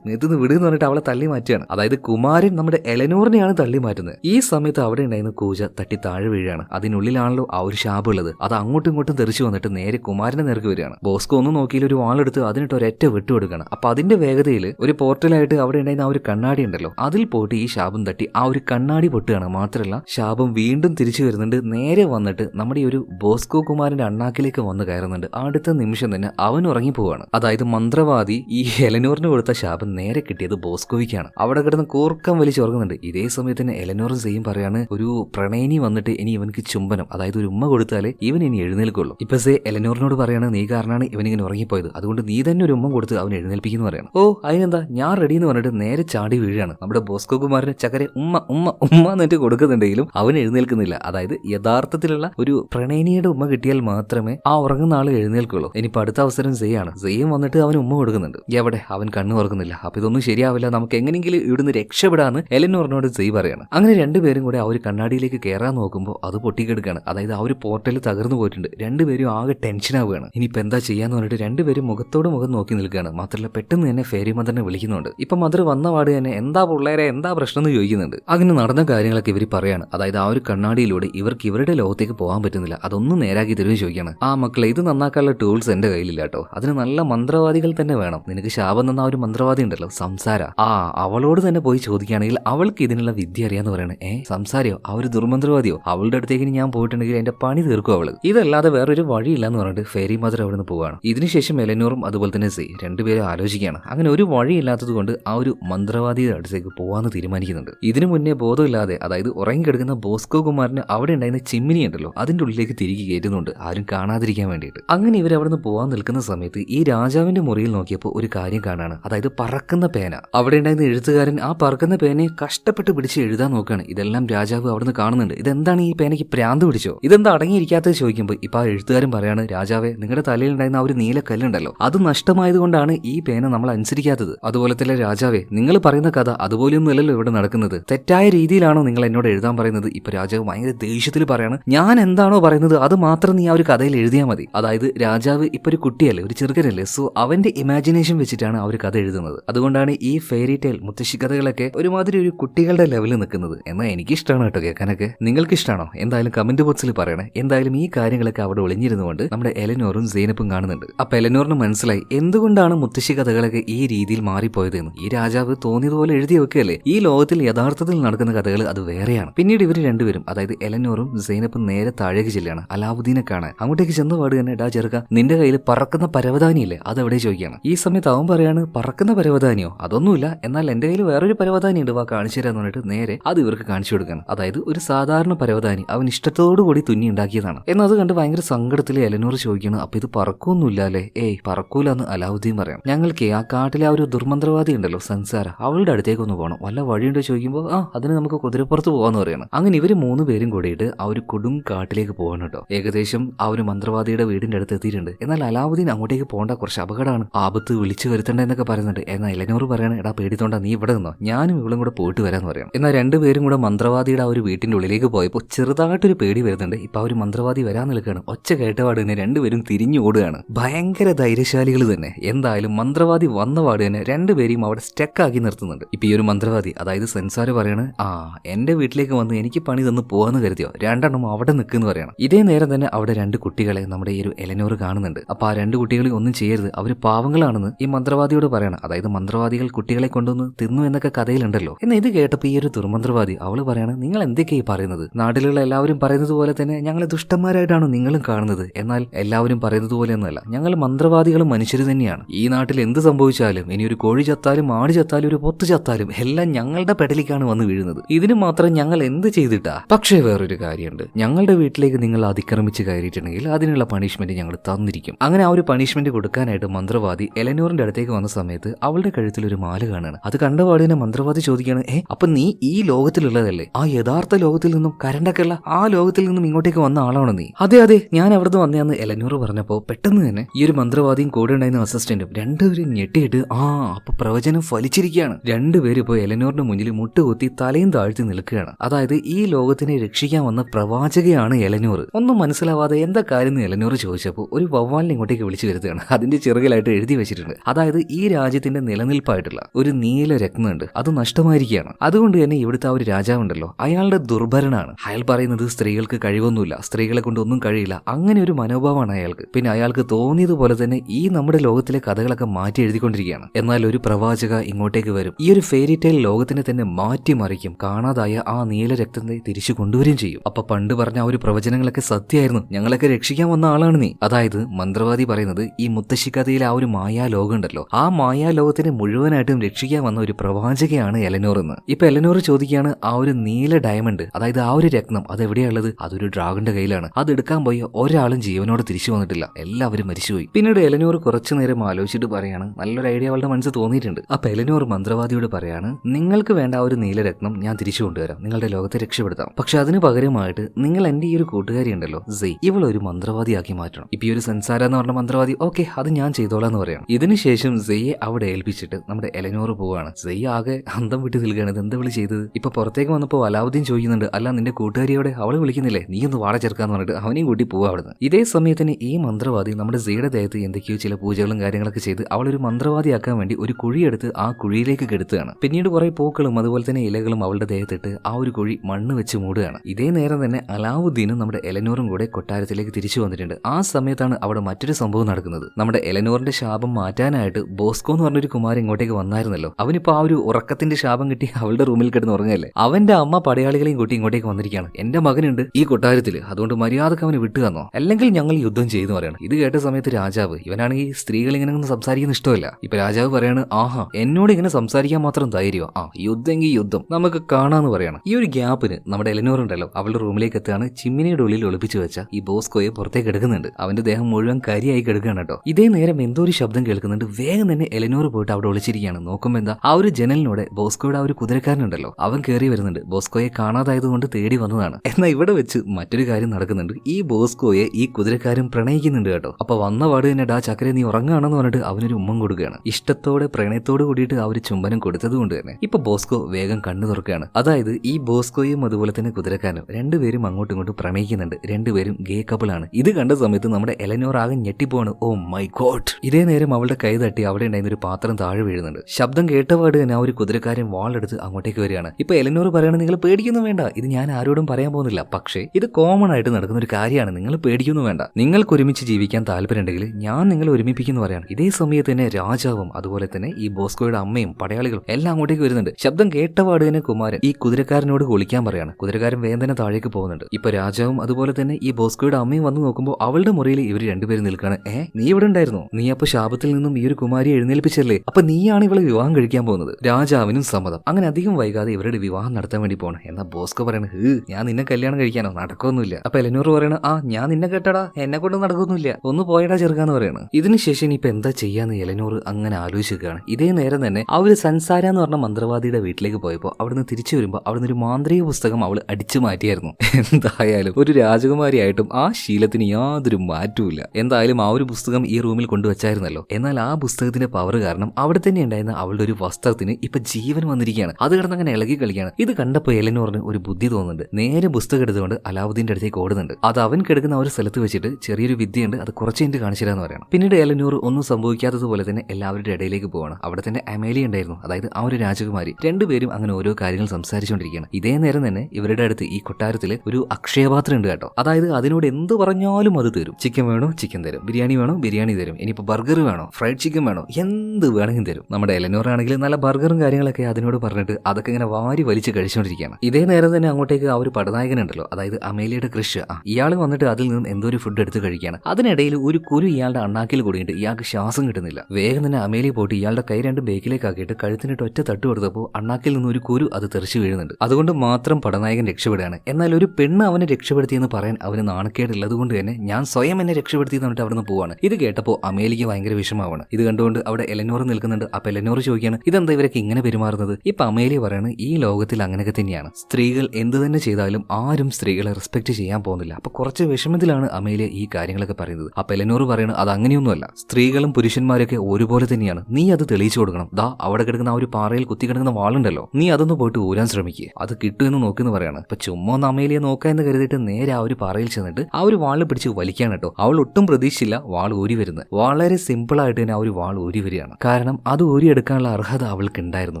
നെത്തുന്ന് വിടുന്ന് പറഞ്ഞിട്ട് അവളെ തള്ളി മാറ്റുകയാണ്. അതായത് കുമാരൻ നമ്മുടെ എലനൂറിനെയാണ് തള്ളി മാറ്റുന്നത്. ഈ സമയത്ത് അവിടെ ഉണ്ടായിരുന്ന കൂജ തട്ടി താഴെ വീഴാണ് അതിനുള്ളിലാണല്ലോ ആ ഒരു ശാപം ഉള്ളത്. അത് അങ്ങോട്ടും ഇങ്ങോട്ടും തെറിച്ചു വന്നിട്ട് നേരെ കുമാരനെ നേർക്ക് വരികയാണ്. ബോസ്കോ ഒന്നും നോക്കിയില്ല ഒരു വാളെടുത്ത് അതിനിട്ട് ഒരൊറ്റ വിട്ടു കൊടുക്കണം അപ്പൊ അതിന്റെ വേഗതയിൽ ഒരു പോർട്ടലായിട്ട് അവിടെ ഉണ്ടായിരുന്ന ആ ഒരു കണ്ണാടി ഉണ്ടല്ലോ അതിൽ പോയിട്ട് ഈ ശാപം തട്ടി ആ ഒരു കണ്ണാടി പൊട്ടുകയാണ്. മാത്രമല്ല ശാപം വീണ്ടും തിരിച്ചു വരുന്നുണ്ട്. നേരെ വന്നിട്ട് നമ്മുടെ ഈ ഒരു ബോസ്കോ കുമാരന്റെ അണ്ണാക്കിലേക്ക് വന്ന് കയറുന്നുണ്ട്. അടുത്ത നിമിഷം തന്നെ അവൻ ഉറങ്ങി പോവാണ് അതായത് മന്ത്രവാദി ഈ എലനോറിന് കൊടുത്ത ശാപം നേരെ കിട്ടിയത് ബോസ്കോവിക്കാണ്. അവിടെ കിടന്ന് കൂർക്കം വലിച്ചുറങ്ങുന്നുണ്ട് ഇതേ സമയത്ത് തന്നെ എലനോറും സെയും പറയാണ് ഒരു പ്രണയിനി വന്നിട്ട് ഇനി ഇവനക്ക് ചുംബനം അതായത് ഒരു ഉമ്മ കൊടുത്താലേ ഇവൻ ഇനി എഴുന്നേൽക്കുള്ളൂ. ഇപ്പൊ സേ എലനോറിനോട് പറയാണ് നീ കാരണമാണ് ഇവൻ ഇങ്ങനെ ഉറങ്ങിപ്പോയത്. അതുകൊണ്ട് നീ തന്നെ ഒരു ഉമ്മ കൊടുത്ത് അവൻ എഴുന്നേൽപ്പിക്കുന്നു പറയണം. ഓ അതിനെന്താ? ഞാൻ റെഡി എന്ന് പറഞ്ഞിട്ട് നേരെ ചാടി വീഴാണ്. നമ്മുടെ ബോസ്കോ കുമാരന് ചക്കരെ ഉമ്മ ഉമ്മ ഉമ്മ എന്നിട്ട് കൊടുക്കുന്നുണ്ടെങ്കിലും അവൻ എഴുന്നേൽക്കുന്നില്ല. അതായത് യഥാർത്ഥത്തിലുള്ള ഒരു പ്രണയിനിയുടെ ഉമ്മ കിട്ടിയാൽ മാത്രമേ ആ ഉറങ്ങുന്ന ആൾ എഴുന്നേൽക്കുള്ളൂ. ഇനിയിപ്പോ അടുത്ത അവസരം സെയ്യാണ്. സെയ്യും വന്നിട്ട് അവൻ ഉമ്മ കൊടുക്കുന്നുണ്ട്. എവിടെ? അവൻ കണ്ണു തുറക്കുന്നില്ല അപ്പൊ ഇതൊന്നും ശരിയാവില്ല. നമുക്ക് എങ്ങനെയെങ്കിലും ഇവിടുന്ന് രക്ഷപ്പെടാന്ന് എലനോറിനോട് ജെയ് പറയാണ്. അങ്ങനെ രണ്ടുപേരും കൂടെ ആ ഒരു കണ്ണാടിയിലേക്ക് കയറാൻ നോക്കുമ്പോൾ അത് പൊട്ടിക്കെടുക്കാണ്. അതായത് ആ ഒരു പോർട്ടൽ തകർന്നു പോയിട്ടുണ്ട്. രണ്ടുപേരും ആകെ ടെൻഷൻ ആവുകയാണ്. ഇനിയിപ്പോ എന്താ ചെയ്യാന്ന് പറഞ്ഞിട്ട് രണ്ടുപേരും മുഖത്തോട് മുഖം നോക്കി നിൽക്കുകയാണ്. മാത്രമല്ല പെട്ടെന്ന് തന്നെ ഫേരി മദറിനെ വിളിക്കുന്നുണ്ട്. ഇപ്പൊ മദർ വന്ന പാട് തന്നെ എന്താ പിള്ളേരെ എന്താ പ്രശ്നം എന്ന് ചോദിക്കുന്നുണ്ട്. അങ്ങനെ നടന്ന കാര്യങ്ങളൊക്കെ ഇവർ പറയാണ്. അതായത് ആ ഒരു കണ്ണാടിയിലൂടെ ഇവർക്ക് ഇവരുടെ ലോകത്തേക്ക് പോകാൻ പറ്റുന്നില്ല. അതൊന്നും നേരാക്കി തരുമെന്ന് ചോദിക്കുകയാണ്. ആ മക്കളെ ഇത് നന്നാക്കാനുള്ള ടൂൾസ് എന്റെ കയ്യിലില്ല കേട്ടോ. അതിന് നല്ല മന്ത്രവാദികൾ തന്നെ വേണം. നിനക്ക് ശാപം തന്ന ഒരു മന്ത്രവാദി ഉണ്ടല്ലോ സംസാര. ആ അവളോട് തന്നെ പോയി ചോദിക്കുകയാണെങ്കിൽ അവൾക്ക് ഇതിനുള്ള വിദ്യ അറിയാന്ന് പറയണേ. ഏ സംസാരിയോ? ആ ഒരു ദുർമന്ത്രവാദിയോ? അവളുടെ അടുത്തേക്ക് ഞാൻ പോയിട്ടുണ്ടെങ്കിൽ എന്റെ പണി തീർക്കും അവൾ? ഇതല്ലാതെ വേറൊരു വഴിയില്ല എന്ന് പറഞ്ഞിട്ട് ഫെരി മദർ അവിടെ നിന്ന് പോവാണ്. ഇതിനുശേഷം എലനൂറും അതുപോലെ തന്നെ സി രണ്ടുപേരും ആലോചിക്കുകയാണ്. അങ്ങനെ ഒരു വഴിയില്ലാത്തത് കൊണ്ട് ആ ഒരു മന്ത്രവാദിയുടെ അടുത്തേക്ക് പോവാന്ന് തീരുമാനിക്കുന്നുണ്ട്. ഇതിനു മുന്നേ ബോധമില്ലാതെ അതായത് ഉറങ്ങിക്കിടക്കുന്ന ബോസ്കോ കുമാറിന് അവിടെ ഉണ്ടായിരുന്ന ചിമ്മിനി ഉണ്ടല്ലോ അതിന്റെ ഉള്ളിലേക്ക് തിരികെ കയറ്റുന്നുണ്ട്. ആരും കാണാതിരിക്കാൻ വേണ്ടിയിട്ട്. അങ്ങനെ ഇവർ അവിടെ നിന്ന് പോവാൻ നിൽക്കുന്ന സമയത്ത് ഈ രാജാവ് രാജാവിന്റെ മുറിയിൽ നോക്കിയപ്പോൾ ഒരു കാര്യം കാണാണ്. അതായത് പറക്കുന്ന പേന. അവിടെ ഉണ്ടായിരുന്ന എഴുത്തുകാരൻ ആ പറക്കുന്ന പേനയെ കഷ്ടപ്പെട്ട് പിടിച്ച് എഴുതാൻ നോക്കുകയാണ്. ഇതെല്ലാം രാജാവ് അവിടുന്ന് കാണുന്നുണ്ട്. ഇതെന്താണ് ഈ പേനയ്ക്ക് പ്രാന്ത് പിടിച്ചോ? ഇതെന്താ അടങ്ങിയിരിക്കാത്തത് ചോദിക്കുമ്പോൾ ഇപ്പൊ ആ എഴുത്തുകാരൻ പറയാണ് രാജാവെ നിങ്ങളുടെ തലയിൽ ഉണ്ടായിരുന്ന ആ ഒരു നീല കല്ലുണ്ടല്ലോ. അത് നഷ്ടമായതുകൊണ്ടാണ് ഈ പേന നമ്മൾ അനുസരിക്കാത്തത്. അതുപോലെ തന്നെ രാജാവെ നിങ്ങൾ പറയുന്ന കഥ അതുപോലെയൊന്നും അല്ലല്ലോ ഇവിടെ നടക്കുന്നത്. തെറ്റായ രീതിയിലാണോ നിങ്ങൾ എന്നോട് എഴുതാൻ പറയുന്നത്? ഇപ്പൊ രാജാവ് ഭയങ്കര ദേഷ്യത്തിൽ പറയാണ് ഞാൻ എന്താണോ പറയുന്നത് അത് മാത്രം നീ ആ ഒരു കഥയിൽ എഴുതിയാൽ മതി. അതായത് രാജാവ് ഇപ്പൊ ഒരു കുട്ടിയല്ലേ ഒരു ചെറുക്കനല്ലേ സോ അവന്റെ ഇമാജിനേഷൻ വെച്ചിട്ടാണ് അവർ കഥ എഴുതുന്നത്. അതുകൊണ്ടാണ് ഈ ഫെയറി ടെയിൽ മുത്തശ്ശി കഥകളൊക്കെ ഒരുമാതിരി ഒരു കുട്ടികളുടെ ലെവലിൽ നിൽക്കുന്നത്. എന്നാൽ എനിക്ക് ഇഷ്ടമാണ് കേട്ടോ കേൾക്കാനൊക്കെ. നിങ്ങൾക്ക് ഇഷ്ടമാണോ എന്തായാലും കമന്റ് ബോക്സിൽ പറയണേ. എന്തായാലും ഈ കാര്യങ്ങളൊക്കെ അവിടെ ഒളിഞ്ഞിരുന്നുകൊണ്ട് നമ്മുടെ എലനോറും സീനപ്പും കാണുന്നുണ്ട്. അപ്പൊ എലനോറിന് മനസ്സിലായി എന്തുകൊണ്ടാണ് മുത്തശ്ശി കഥകളൊക്കെ ഈ രീതിയിൽ മാറിപ്പോയതെന്ന്. ഈ രാജാവ് തോന്നിയതുപോലെ എഴുതി വെക്കുകയല്ലേ? ഈ ലോകത്തിൽ യഥാർത്ഥത്തിൽ നടക്കുന്ന കഥകൾ അത് വേറെയാണ്. പിന്നീട് ഇവർ രണ്ടുപേരും അതായത് എലനോറും സൈനപ്പും നേരെ താഴേക്ക് ചെല്ലുകയാണ്. അലാവുദ്ദീനെ കാണാൻ അങ്ങോട്ടേക്ക് ചെന്ന പാട് തന്നെ ഡാ ചെറുക്ക നിന്റെ കയ്യിൽ പറക്കുന്ന പരവതാനിയില്ലേ? അത് എവിടെ ചോദിക്കുകയാണ്? ഈ സമയത്ത് അവൻ പറയാണ് പറക്കുന്ന പരവതാനിയോ? അതൊന്നുമില്ല. എന്നാൽ എന്റെ കയ്യിൽ വേറൊരു പരവതാനി ഉണ്ട് വാ കാണിച്ചു തരാന്ന് പറഞ്ഞിട്ട് നേരെ അത് ഇവർക്ക് കാണിച്ചു കൊടുക്കണം അതായത് ഒരു സാധാരണ പരവതാനി അവൻ ഇഷ്ടത്തോടു കൂടി തുന്നി ഉണ്ടാക്കിയതാണ്. എന്നത് കണ്ട് ഭയങ്കര സങ്കടത്തിൽ എലനോർ ചോദിക്കണം അപ്പൊ ഇത് പറക്കൊന്നുമില്ല അല്ലേ? ഏയ് പറക്കൂല എന്ന് അലാവുദ്ദീൻ പറയാം. ഞങ്ങൾക്ക് ആ കാട്ടിലെ ആ ഒരു ദുർമന്ത്രവാദി ഉണ്ടല്ലോ സൻസാര. അവളുടെ അടുത്തേക്ക് ഒന്ന് പോകണം വല്ല വഴിയുണ്ടോ ചോദിക്കുമ്പോൾ ആ അതിന് നമുക്ക് കുതിരപ്പുറത്ത് പോകാന്ന് പറയണം. അങ്ങനെ ഇവർ മൂന്ന് പേരും കൂടിയിട്ട് ആ ഒരു കൊടും കാട്ടിലേക്ക് പോകണം കേട്ടോ. ഏകദേശം ആ ഒരു മന്ത്രവാദിയുടെ വീടിന്റെ അടുത്ത് എത്തിയിട്ടുണ്ട്. എന്നാൽ അലാവുദ്ദീൻ അങ്ങോട്ടേക്ക് പോകേണ്ട കുറച്ച് അപകടമാണ് ആപത്ത് വിളിച്ചു വരുത്തണ്ട എന്നൊക്കെ പറയുന്നുണ്ട്. എന്നാൽ ഇലഞ്ഞൂർ പറയണ എടാ പേടിത്തോണ്ട നീ ഇവിടെ നിന്നോ? ഞാനും ഇവളും കൂടെ പോയിട്ട് വരാന്ന് പറയാം എന്നാൽ രണ്ടുപേരും കൂടെ മന്ത്രവാദിയുടെ ആ ഒരു വീട്ടിന്റെ ഉള്ളിലേക്ക് പോയപ്പോൾ ചെറുതായിട്ടൊരു പേടി വരുന്നുണ്ട്. ഇപ്പൊ ആ ഒരു മന്ത്രവാദി വരാൻ നിൽക്കുകയാണ്. ഒച്ച കേട്ടപാട് തന്നെ രണ്ടുപേരും തിരിഞ്ഞു ഓടുകയാണ്. ഭയങ്കര ധൈര്യശാലികൾ തന്നെ. എന്തായാലും മന്ത്രവാദി വന്ന പാട് തന്നെ രണ്ടുപേരെയും അവിടെ സ്റ്റക്കാക്കി നിർത്തുന്നുണ്ട്. ഇപ്പൊ ഈ ഒരു മന്ത്രവാദി അതായത് സെൻസാർ പറയാണ് ആ എന്റെ വീട്ടിലേക്ക് വന്ന് എനിക്ക് പണി തന്നു പോവാന്ന് കരുതിയോ? രണ്ടെണ്ണം അവിടെ നിൽക്കുന്നു പറയണം. ഇതേ നേരം തന്നെ അവിടെ രണ്ട് കുട്ടികളെ നമ്മുടെ ഈ ഒരു എലനോർ കാണുന്നുണ്ട്. അപ്പൊ ആ രണ്ട് കുട്ടികളെ ഒന്നും ചെയ്യരുത്. അവർ പാവങ്ങളാണെന്ന് ഈ മന്ത്രവാദിയോട് പറയണം. അതായത് മന്ത്രവാദികൾ കുട്ടികളെ കൊണ്ടുവന്ന് തിന്നു എന്നൊക്കെ കഥയിലുണ്ടല്ലോ. എന്നാൽ ഇത് കേട്ടപ്പോൾ ഈ ഒരു ദുർമന്ത്രവാദി അവൾ പറയാണ് നിങ്ങൾ എന്തൊക്കെയായി പറയുന്നത്? നാട്ടിലുള്ള എല്ലാവരും പറയുന്നത് പോലെ തന്നെ ഞങ്ങളെ ദുഷ്ടന്മാരായിട്ടാണ് നിങ്ങളും കാണുന്നത്. എന്നാൽ എല്ലാവരും പറയുന്നത് പോലെ ഒന്നുമല്ല ഞങ്ങൾ മന്ത്രവാദികളും മനുഷ്യർ തന്നെയാണ്. ഈ നാട്ടിൽ എന്ത് സംഭവിച്ചാലും ഇനി ഒരു കോഴി ചത്താലും ആട് ചത്താലും ഒരു പൊത്ത് ചത്താലും എല്ലാം ഞങ്ങളുടെ പെടലിക്കാണ് വന്ന് വീഴുന്നത്. ഇതിന് മാത്രം ഞങ്ങൾ എന്ത് ചെയ്തിട്ടാ? പക്ഷേ വേറൊരു കാര്യമുണ്ട്. ഞങ്ങളുടെ വീട്ടിലേക്ക് നിങ്ങൾ അതിക്രമിച്ച് കയറിയിട്ടുണ്ടെങ്കിൽ അതിനുള്ള പണിഷ്മെന്റ് ഞങ്ങൾ തന്നിരിക്കും. അങ്ങനെ ആ ഒരു പണിഷ്മെന്റ് കൊടുക്കാനായിട്ട് മന്ത്രവാദി എലനോറിന്റെ അടുത്തേക്ക് വന്ന സമയത്ത് അവളുടെ കഴുത്തിൽ ഒരു മാല കാണുകയാണ് അത് കണ്ടപാട് തന്നെ മന്ത്രവാദി ചോദിക്കുകയാണ് ഏ അപ്പൊ നീ ഈ ലോകത്തിലുള്ളതല്ലേ? ആ യഥാർത്ഥ ലോകത്തിൽ നിന്നും കരണ്ടൊക്കെ ഉള്ള ആ ലോകത്തിൽ നിന്നും ഇങ്ങോട്ടേക്ക് വന്ന ആളാണോ നീ? അതെ അതെ ഞാൻ അവിടുന്ന് വന്നയാന്ന് എലനോർ പറഞ്ഞപ്പോ പെട്ടെന്ന് തന്നെ ഈ ഒരു മന്ത്രവാദിയും കൂടെ ഉണ്ടായിരുന്ന അസിസ്റ്റന്റും രണ്ടുപേരും ഞെട്ടിയിട്ട് ആ അപ്പൊ പ്രവചനം ഫലിച്ചിരിക്കുകയാണ്. രണ്ടുപേരും ഇപ്പോൾ എലനോറിന്റെ മുന്നിൽ മുട്ടുകുത്തി തലയും താഴ്ത്തി നിൽക്കുകയാണ്. അതായത് ഈ ലോകത്തിനെ രക്ഷിക്കാൻ വന്ന പ്രവാചകയാണ് എലനോർ ഒന്നും മനസ്സിലാവാതെ എന്താ കാര്യം എന്ന് എലനോർ ചോദിച്ചപ്പോൾ ഒരു വവ്വാലിനെ ഇങ്ങോട്ടേക്ക് വിളിച്ചു വരുത്തുകയാണ്. അതിന്റെ ചിറകിലായിട്ട് എഴുതി വെച്ചിട്ടുണ്ട്. അതായത് ഈ രാജ്യത്തിന്റെ നിലനിൽപ്പായിട്ടുള്ള ഒരു നീല രത്നമുണ്ട്. അത് നഷ്ടമായിരിക്കുകയാണ്. അതുകൊണ്ട് തന്നെ ഇവിടുത്തെ ആ ഒരു രാജാവുണ്ടല്ലോ. അയാളുടെ ദുർഭരണാണ്. അയാൾ പറയുന്നത് സ്ത്രീകൾക്ക് കഴിവൊന്നുമില്ല. സ്ത്രീകളെ കൊണ്ട് ഒന്നും കഴിയില്ല. അങ്ങനെ ഒരു മനോഭാവമാണ് അയാൾക്ക്. പിന്നെ അയാൾക്ക് തോന്നിയതുപോലെ തന്നെ ഈ നമ്മുടെ ലോകത്തിലെ കഥകളൊക്കെ മാറ്റി എഴുതിക്കൊണ്ടിരിക്കുകയാണ്. എന്നാൽ ഒരു പ്രവാചക ഇങ്ങോട്ടേക്ക് വരും. ഈ ഒരു ഫെയറി ടെയിൽ ലോകത്തിനെ തന്നെ മാറ്റിമറിക്കും. കാണാതായ ആ നീല രക്തത്തെ തിരിച്ചു കൊണ്ടുവരികയും ചെയ്യും. അപ്പൊ പണ്ട് പറഞ്ഞ ആ ഒരു പ്രവചനങ്ങളൊക്കെ സത്യമായിരുന്നു. ഞങ്ങളൊക്കെ രക്ഷിക്കാൻ വന്ന ആളാണ് നീ. അതായത് മന്ത്രവാദി പറയുന്നത് ഈ മുത്തശ്ശി കഥയിലെ ആ ഒരു മായാലോകമുണ്ടല്ലോ ആ മായാലോകത്തിനെ മുഴുവനായിട്ടും രക്ഷിക്കാൻ വന്ന ഒരു പ്രവാചകയാണ് എലനോർ എന്ന്. ഇപ്പൊ എലനോർ ചോദിക്കുകയാണ് ആ ഒരു നീല ഡയമണ്ട് അതായത് ആ ഒരു രത്നം അത് എവിടെയുള്ളത് അതൊരു ഡ്രാഗന്റെ കയ്യിലാണ്. അത് എടുക്കാൻ പോയി ഒരാളും ജീവനോട് തിരിച്ചു വന്നിട്ടില്ല. എല്ലാവരും മരിച്ചുപോയി. പിന്നീട് എലനോർ കുറച്ചു നേരം ആലോചിച്ചിട്ട് പറയാണ് നല്ലൊരു ഐഡിയ അവളുടെ മനസ്സിൽ തോന്നിയിട്ടുണ്ട്. അപ്പൊ എലനോർ മന്ത്രവാദിയോട് പറയാണ് നിങ്ങൾക്ക് വേണ്ട ആ ഒരു നീലരത്നം ഞാൻ തിരിച്ചു കൊണ്ടുവരാം. നിങ്ങളുടെ ലോകത്തെ രക്ഷപ്പെടുത്താം. പക്ഷെ അതിന് പകരമായിട്ട് നിങ്ങൾ എന്റെ ഈ ഒരു കൂട്ടുകാരി ഉണ്ടല്ലോ സെയ് ഇവൾ ഒരു മന്ത്രവാദിയാക്കി മാറ്റണം. ഇപ്പൊ ഈ ഒരു സംസാര എന്ന് പറഞ്ഞ മന്ത്രവാദി ഓക്കെ അത് ഞാൻ ചെയ്തോളാം എന്ന് പറയണം. ഇതിനുശേഷം സെയ്യെ അവിടെ ഏൽപ്പിച്ചിട്ട് നമ്മുടെ എലനോർ പോവാണ്. സെയ്യ ആകെ അന്തം വിട്ട് നിൽക്കുകയാണ്. എന്താ വിളി ചെയ്തത്? ഇപ്പൊ പുറത്തേക്ക് വന്നപ്പോൾ അലാവുദ്ദീൻ ചോദിക്കുന്നുണ്ട് അല്ല നിന്റെ കൂട്ടുകാരിയോടെ അവളെ വിളിക്കുന്നില്ലേ? നീ ഒന്ന് വാട ചേർക്കാന്ന് പറഞ്ഞിട്ട് അവനെയും കൂട്ടി പോവാ അവിടുന്ന്. ഇതേ സമയത്തിന് ഈ മന്ത്രവാദി നമ്മുടെ സെയുടെ ദേഹത്ത് എന്തൊക്കെയോ ചില പൂജകളും കാര്യങ്ങളൊക്കെ ചെയ്ത് അവളൊരു മന്ത്രവാദിയാക്കാൻ വേണ്ടി ഒരു കുഴിയെടുത്ത് ആ കുഴിയിലേക്ക് കെടുത്തുകയാണ്. പിന്നീട് കുറെ പൂക്കളും അതുപോലെ തന്നെ ഇലകളും അവളുടെ ദേഹത്തിട്ട് ആ ഒരു കുഴി മണ്ണ് വെച്ച് മൂടുകയാണ്. ഇതേ നേരം തന്നെ അലാവുദ്ദീനും നമ്മുടെ എലനോറും കൂടെ കൊട്ടാരത്തിലേക്ക് തിരിച്ചു വന്നിട്ടുണ്ട്. ആ സമയത്താണ് അവിടെ മറ്റൊരു സംഭവം നടക്കുന്നത്. നമ്മുടെ എലനോറിന്റെ ശാപം മാറ്റാനായിട്ട് ബോസ്കോ എന്ന് പറഞ്ഞൊരു കുമാരൻ ഇങ്ങോട്ടേക്ക് വന്നായിരുന്നല്ലോ. അവനിപ്പോ ആ ഒരു ഉറക്കത്തിന്റെ ശാപം കിട്ടി അവളുടെ റൂമിൽ കിടന്ന് ഉറങ്ങല്ലേ അവന്റെ അമ്മ പടയാളികളെയും കൂട്ടി ഇങ്ങോട്ടേക്ക് വന്നിരിക്കുകയാണ്. എന്റെ മകനുണ്ട് ഈ കൊട്ടാരത്തിൽ. അതുകൊണ്ട് മര്യാദയ്ക്ക് അവന് വിട്ടു തന്നോ? അല്ലെങ്കിൽ ഞങ്ങൾ യുദ്ധം ചെയ്യുന്നു പറയണം. ഇത് കേട്ട സമയത്ത് രാജാവ് ഇവനാണെങ്കിൽ സ്ത്രീകൾ ഇങ്ങനെ ഒന്നും സംസാരിക്കുന്ന ഇഷ്ടമല്ല. ഇപ്പൊ രാജാവ് പറയാണ് ആഹാ എന്നോട് ഇങ്ങനെ സംസാരിക്കാൻ മാത്രം ധൈര്യം ആ യുദ്ധം യുദ്ധമെങ്കിൽ യുദ്ധം. നമുക്ക് കാണാന്ന് പറയണം. ഈ ഒരു ഗ്യാപ്പിന് നമ്മുടെ എലനോർ ഉണ്ടല്ലോ അവളുടെ റൂമിലേക്ക് എത്താണ് ചിമ്മിനിയുടെ ഉള്ളിൽ ഒളിപ്പിച്ചു വെച്ച ഈ ബോസ്കോയെ പുറത്തേക്ക് എടുക്കുന്നുണ്ട്. അവന്റെ ദേഹം മുഴുവൻ കരിയായി കിടക്കുകയാണ് കേട്ടോ. ഇതേ നേരം നേരം എന്തോ ഒരു ശബ്ദം കേൾക്കുന്നുണ്ട്. വേഗം തന്നെ എലനോർ പോയിട്ട് അവിടെ ഒളിച്ചിരിക്കുകയാണ്. നോക്കുമ്പോൾ എന്താ ആ ഒരു ജനലിനോടെ ബോസ്കോയുടെ ആ ഒരു കുതിരക്കാരനുണ്ടല്ലോ. അവൻ കയറി വരുന്നുണ്ട്. ബോസ്കോയെ കാണാതായതുകൊണ്ട് തേടി വന്നതാണ്. എന്നാൽ ഇവിടെ വെച്ച് മറ്റൊരു കാര്യം നടക്കുന്നുണ്ട്. ഈ ബോസ്കോയെ ഈ കുതിരക്കാരൻ പ്രണയിക്കുന്നുണ്ട് കേട്ടോ. അപ്പൊ വന്ന പാട് തന്നെ ഡാ ചക്കരെ നീ ഉറങ്ങാണെന്ന് പറഞ്ഞിട്ട് അവനൊരു ഉമ്മം കൊടുക്കുകയാണ്. ഇഷ്ടത്തോടെ പ്രണയത്തോട് കൂടിയിട്ട് ആ ഒരു ചുംബനം കൊടുത്തത് കൊണ്ട് തന്നെ. ഇപ്പൊ ബോസ്കോ വേഗം കണ്ണു തുറക്കുകയാണ്. അതായത് ഈ ബോസ്കോയും അതുപോലെ തന്നെ കുതിരക്കാരനും രണ്ടുപേരും അങ്ങോട്ടും ഇങ്ങോട്ടും പ്രണയിക്കുന്നുണ്ട്. രണ്ടുപേരും ഗേ കപ്പിളാണ്. ഇത് കണ്ട സമയത്ത് നമ്മുടെ എലനോർ ആകെ ഞെട്ടിപ്പോണ് ഓ മൈ ഗോഡ് ഇതേ നേരം അവളുടെ കൈ തട്ടി അവിടെ ഉണ്ടായിരുന്ന ഒരു പാത്രം താഴെ വീഴുന്നുണ്ട്. ശബ്ദം കേട്ടപാട് തന്നെ ആ ഒരു കുതിരക്കാരൻ വാളെടുത്ത് അങ്ങോട്ടേക്ക് വരികയാണ്. ഇപ്പൊ എലനോർ പറയണത് നിങ്ങൾ പേടിക്കുന്നു വേണ്ട. ഇത് ഞാൻ ആരോടും പറയാൻ പോകുന്നില്ല. പക്ഷേ ഇത് കോമൺ ആയിട്ട് നടക്കുന്ന ഒരു കാര്യമാണ്. നിങ്ങൾ പേടിക്കുന്നു വേണ്ട. നിങ്ങൾക്ക് ഒരുമിച്ച് ജീവിക്കാൻ താല്പര്യമുണ്ടെങ്കിൽ ഞാൻ നിങ്ങളെ ഒരുമിപ്പിക്കുന്നു പറയാണ്. ഇതേ സമയത്ത് തന്നെ രാജാവും അതുപോലെ തന്നെ ഈ ബോസ്കോയുടെ അമ്മയും പടയാളികളും എല്ലാം അങ്ങോട്ടേക്ക് വരുന്നുണ്ട്. ശബ്ദം കേട്ടപാട് തന്നെ കുമാരൻ ഈ കുതിരക്കാരനോട് കുളിക്കാൻ പറയാണ്. കുതിരക്കാരൻ വേദന താഴേക്ക് പോകുന്നുണ്ട്. ഇപ്പൊ രാജാവും അതുപോലെ തന്നെ ഈ ബോസ്കോയുടെ അമ്മയും വന്ന് നോക്കുമ്പോൾ അവളുടെ മുറിയിൽ ഇവർ രണ്ടുപേരും നിൽക്കുകയാണ്. ഏ നീ ഇവിടെ ഉണ്ടായിരുന്നോ? നീ അപ്പൊ ശാപത്തിൽ നിന്നും ഈ ഒരു കുമാരിയെ എഴുന്നേൽപ്പിച്ചല്ലേ? അപ്പൊ നീയാണ് ഇവളെ വിവാഹം കഴിക്കാൻ പോകുന്നത്. രാജാവിനും സമ്മതം. അങ്ങനെ അധികം വൈകാതെ ഇവരുടെ വിവാഹം നടത്താൻ വേണ്ടി പോകണം എന്നാ ബോസ്കോ പറയണ ഹ് ഞാൻ നിന്നെ കല്യാണം കഴിക്കാനോ? നടക്കൊന്നുമില്ല അപ്പൊ എലനൂർ പറയണ ആ ഞാൻ നിന്നെ കേട്ടടാ എന്നെ കൊണ്ട് നടക്കൊന്നുമില്ല. ഒന്ന് പോയടാ ചെറുക്കാന്ന് പറയണ. ഇതിനുശേഷം ഇനിയിപ്പോ എന്താ ചെയ്യാന്ന് എലനൂർ അങ്ങനെ ആലോചിക്കുകയാണ് ഇതേ നേരം തന്നെ ആ ഒരു സൻസാര എന്ന് പറഞ്ഞ മന്ത്രവാദിയുടെ വീട്ടിലേക്ക് പോയപ്പോൾ അവിടുന്ന് തിരിച്ചു വരുമ്പോൾ അവിടുന്ന് ഒരു മാന്ത്രിക പുസ്തകം അവൾ അടിച്ചു മാറ്റിയായിരുന്നു. എന്തായാലും ഒരു രാജകുമാരിയായിട്ടും ആ ശീലത്തിന് യാതൊരു മാറ്റവും എന്തായാലും ആ ഒരു പുസ്തകം ഈ റൂമിൽ കൊണ്ടുവച്ചായിരുന്നല്ലോ. എന്നാൽ ആ പുസ്തകത്തിന്റെ പവർ കാരണം അവിടെ തന്നെ ഉണ്ടായിരുന്ന അവളുടെ ഒരു വസ്ത്രത്തിന് ഇപ്പൊ ജീവൻ വന്നിരിക്കുകയാണ്. അത് കിടന്ന് അങ്ങനെ ഇളകി കളിക്കുകയാണ്. ഇത് കണ്ടപ്പോൾ എലനോറിന് ഒരു ബുദ്ധി തോന്നുന്നുണ്ട്. നേരെ പുസ്തകം എടുത്തുകൊണ്ട് അലാവുദ്ദീന്റെ അടുത്തേക്ക് ഓടുന്നുണ്ട്. അത് അവൻ കിടക്കുന്ന ഒരു സ്ഥലത്ത് വെച്ചിട്ട് ചെറിയൊരു വിദ്യയുണ്ട്. അത് കുറച്ച് എനിക്ക് കാണിച്ചു പറയണം. പിന്നീട് എലനൂർ ഒന്നും സംഭവിക്കാത്തതുപോലെ തന്നെ എല്ലാവരുടെ ഇടയിലേക്ക് പോവാണ്. അവിടെ തന്നെ അമേലി ഉണ്ടായിരുന്നു. അതായത് ആ ഒരു രാജകുമാരി. രണ്ടുപേരും അങ്ങനെ ഓരോ കാര്യങ്ങൾ സംസാരിച്ചുകൊണ്ടിരിക്കുകയാണ്. ഇതേ നേരം തന്നെ ഇവരുടെ അടുത്ത് ഈ കൊട്ടാരത്തിൽ ഒരു അക്ഷയപാത്രം ഉണ്ട് കേട്ടോ. അതായത് അതിനോട് എന്ത് പറഞ്ഞാലും അത് തരും. ചിക്കൻ വേണോ? ചിക്കൻ തരും. ബിരിയാണി വേണോ? ബിരിയാണി തരും. ഇനിയിപ്പോൾ ബർഗർ വേണോ? ഫ്രൈഡ് ചിക്കൻ വേണോ? എന്ത് വേണമെങ്കിലും തരും. നമ്മുടെ എലനൂറാണെങ്കിൽ നല്ല ബർഗറും കാര്യങ്ങളൊക്കെ അതിനോട് പറഞ്ഞിട്ട് അതൊക്കെ ഇങ്ങനെ വാരി വലിച്ച് കഴിച്ചുകൊണ്ടിരിക്കുകയാണ് ഇതേ നേരം തന്നെ അങ്ങോട്ടേക്ക് ആ ഒരു പടനായകൻ ഉണ്ടല്ലോ അതായത് അമേലിയുടെ കൃഷ് ആ ഇയാൾ വന്നിട്ട് അതിൽ നിന്ന് എന്തോ ഒരു ഫുഡ് എടുത്ത് കഴിക്കുകയാണ്. അതിനിടയിൽ ഒരു കുരു ഇയാളുടെ അണ്ണാക്കിൽ കൂടിയിട്ട് ഇയാൾക്ക് ശ്വാസം കിട്ടുന്നില്ല. വേഗം തന്നെ അമേലി പോയിട്ട് ഇയാളുടെ കൈ രണ്ട് ബേക്കിലേക്ക് ആക്കിയിട്ട് കഴുത്തിനിട്ട് ഒറ്റ തട്ട് കൊടുത്തപ്പോൾ അണ്ണാക്കിൽ നിന്ന് ഒരു കുരു അത് തെറിച്ചു വീഴുന്നുണ്ട്. അതുകൊണ്ട് മാത്രം പടനായകൻ രക്ഷപ്പെടുകയാണ്. എന്നാൽ ഒരു പെണ്ണ് അവനെ രക്ഷപ്പെടുത്തിയെന്ന് പറയാൻ അവന് നാണക്കേടില്ലതുകൊണ്ട് തന്നെ ഞാൻ സ്വയം എന്നെ രക്ഷപ്പെടുത്തി എന്നിട്ട് അവിടെ നിന്ന് പോവാണ്. ഇത് കേട്ടപ്പോൾ അമേലിക്ക് ഭയങ്കര വിഷമാവാണ് ഇത് കണ്ടുകൊണ്ട് അവിടെ എലനോർ നിൽക്കുന്നുണ്ട്. അപ്പൊ എലനോർ ചോദിക്കുകയാണ് ഇതെന്താ ഇവരൊക്കെ ഇങ്ങനെ പെരുമാറുന്നത്? ഇപ്പൊ അമേലി പറയാണ് ഈ ലോകത്തിൽ അങ്ങനെയൊക്കെ തന്നെയാണ്. സ്ത്രീകൾ എന്ത് തന്നെ ചെയ്താലും ആരും സ്ത്രീകളെ റെസ്പെക്ട് ചെയ്യാൻ പോകുന്നില്ല. അപ്പൊ കുറച്ച് വിഷമത്തിലാണ് അമേലിയ ഈ കാര്യങ്ങളൊക്കെ പറയുന്നത്. അപ്പൊ എലനോർ പറയുന്നത് അത് അങ്ങനെയൊന്നുമല്ല. സ്ത്രീകളും പുരുഷന്മാരൊക്കെ ഒരുപോലെ തന്നെയാണ്. നീ അത് തെളിയിച്ചു കൊടുക്കണം. ദാ അവിടെ കിടക്കുന്ന ആ ഒരു പാറയിൽ കുത്തി കിടക്കുന്ന വാളുണ്ടല്ലോ. നീ അതൊന്ന് പോയിട്ട് ഊരാൻ ശ്രമിക്കുക അത് കിട്ടുമെന്ന് നോക്കുന്നു പറയാണ്. അപ്പൊ ചുമ്മാ ഒന്ന് അമേലിയെ നോക്കാൻ എന്ന് കരുതിയിട്ട് നേരെ ആ ഒരു പാറയിൽ ചെന്നിട്ട് ആ ഒരു വാൾ പിടിച്ച് വലിക്കാൻ കേട്ടോ. അവൾ ഒട്ടും പ്രതീക്ഷിച്ചില്ല വാൾ ഊരി വരുന്നത് വളരെ സിമ്പിളായിട്ട് തന്നെ ആ ഒരു വാൾ ഊരി വരികയാണ്. കാരണം അത് ഊരിയെടുക്കാനുള്ള അർഹത അവൾക്ക് ഉണ്ടായിരുന്നു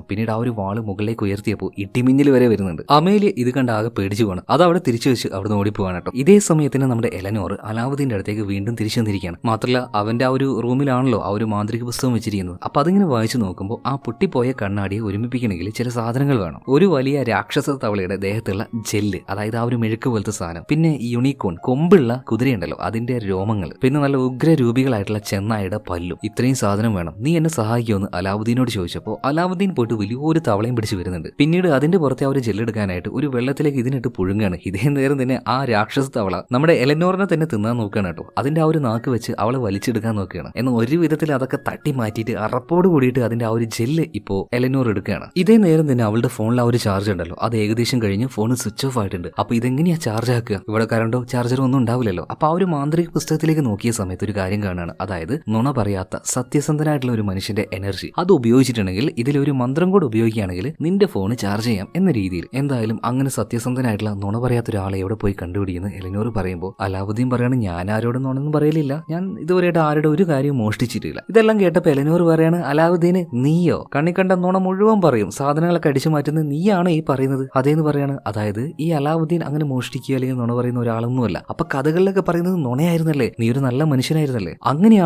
പിന്നീട് ആ ഒരു വാൾ മുകളിലേക്ക് ഉയർത്തിയപ്പോൾ ഇടിമിഞ്ഞിൽ വരെ വരുന്നുണ്ട്. അമേലിയ ഇത് കണ്ട് ആകെ പേടിച്ചു പോകണം അത് അവിടെ തിരിച്ചു വെച്ച് അവിടെ ഓടിപ്പോവാണ് കേട്ടോ. ഇതേ സമയത്തിന് നമ്മുടെ എലനോർ അലാവുദ്ദീന്റെ അടുത്തേക്ക് വീണ്ടും തിരിച്ചു വന്നിരിക്കുകയാണ്. മാത്രമല്ല അവന്റെ ആ ഒരു റൂമിലാണല്ലോ ആ ഒരു മാന്ത്രിക പുസ്തകം വെച്ചിരിക്കുന്നത്. അപ്പൊ അതിങ്ങനെ വായിച്ചു നോക്കുമ്പോൾ ആ പൊട്ടിപ്പോയ കണ്ണാടിയെ ഒരുമിപ്പിക്കണമെങ്കിൽ ചില സാധനങ്ങൾ വേണം. ഒരു വലിയ രാക്ഷസ തവളയുടെ ദേഹത്തുള്ള ജെല്ല് അതായത് ആ ഒരു മെഴുക്ക് പോലത്തെ സാധനം പിന്നെ യുണീക്കോൺ കൊമ്പുള്ള കുതിരയുണ്ടല്ലോ അതിന്റെ രോമങ്ങൾ പിന്നെ നല്ല ഉഗ്ര രൂപികളായിട്ടുള്ള ചെന്നായുടെ പല്ലും. ഇത്രയും സാധനം വേണം. നീ എന്നെ സഹായിക്കുമെന്ന് അലാവുദ്ദീനോട് ചോദിച്ചപ്പോൾ അലാവുദ്ദീൻ പോയിട്ട് വലിയൊരു തവളയും പിടിച്ച് വരുന്നുണ്ട്. പിന്നീട് അതിന്റെ പുറത്തെ അവർ ജെല്ലെടുക്കാനായിട്ട് ഒരു വെള്ളത്തിലേക്ക് ഇതിനിട്ട് പുഴുങ്ങാണ്. ഇതേ നേരം തന്നെ ആ രാക്ഷസ തവള നമ്മുടെ എലനോറിനെ തന്നെ തിന്നാൻ നോക്കുകയാണ് കേട്ടോ. അതിന്റെ ആ ഒരു നാക്ക് വെച്ച് അവളെ വലിച്ചെടുക്കാൻ നോക്കുകയാണ്. എന്നാൽ ഒരു വിധത്തിൽ അതൊക്കെ തട്ടി മാറ്റിയിട്ട് അറപ്പോട് കൂടിയിട്ട് അതിന്റെ ആ ഒരു ജെല്ല് ഇപ്പോൾ എലനോർ എടുക്കുകയാണ്. ഇതേ നേരം തന്നെ അവളുടെ ഫോണിൽ ആ ഒരു ചാർജ് ഉണ്ടല്ലോ. അത് ഏകദേശം കഴിഞ്ഞ് ഫോൺ സ്വിച്ച് ഓഫ് ആയിട്ടുണ്ട്. അപ്പൊ ഇതെങ്ങനെയാ ചാർജ് ആക്കുക? ഇവിടെ കറണ്ടോ? ചാർജറോ ഒന്നും ഉണ്ടാവില്ലല്ലോ. അപ്പൊ ആ ഒരു മാന്ത്രിക പുസ്തകത്തിലേക്ക് നോക്കിയ സമയത്ത് ഒരു കാര്യം കാണുകയാണ്. അതായത് നുണ പറയാത്ത സത്യസന്ധനായിട്ടുള്ള ഒരു മനുഷ്യന്റെ എനർജി അത് ഉപയോഗിച്ചിട്ടുണ്ടെങ്കിൽ ഇതിൽ ഒരു മന്ത്രം കൂടെ ഉപയോഗിക്കുകയാണെങ്കിൽ നിന്റെ ഫോൺ ചാർജ് ചെയ്യാം എന്ന രീതിയിൽ. എന്തായാലും അങ്ങനെ സത്യസന്ധനായിട്ടുള്ള നുണ പറയാത്ത ഒരാളെ എവിടെ പോയി കണ്ടുപിടിക്കുന്നു എലിനോർ പറയുമ്പോൾ അലാവുദ്ദീൻ പറയാണ് ഞാൻ ആരോടും നുണൊന്നും പറയലില്ല. ഞാൻ ഇതുവരെയായിട്ട് ആരുടെ ഒരു കാര്യം മോഷ്ടിച്ചിട്ടില്ല. ഇതെല്ലാം കേട്ടപ്പോൾ എലിനോർ പറയാണ് അലാവുദ്ദീന് നീയോ? കണ്ണിക്കണ്ട കണ്ട നുണ മുഴുവൻ പറയും. സാധനങ്ങളൊക്കെ അടിച്ചു മാറ്റുന്നത് നീയാണ് ഈ പറയുന്നത്? അതേന്ന് പറയാണ് അതായത് ഈ അലാവുദ്ദീൻ അങ്ങനെ മോഷ്ടിക്കുക അല്ലെങ്കിൽ നുണ പറയുന്ന ഒരാളൊന്നുമല്ല. അപ്പൊ കഥകളിലൊക്കെ പറയുന്നത് നുണയായിരുന്നല്ലേ? നീ ഒരു നല്ല മനുഷ്യനായിരുന്നല്ലേ?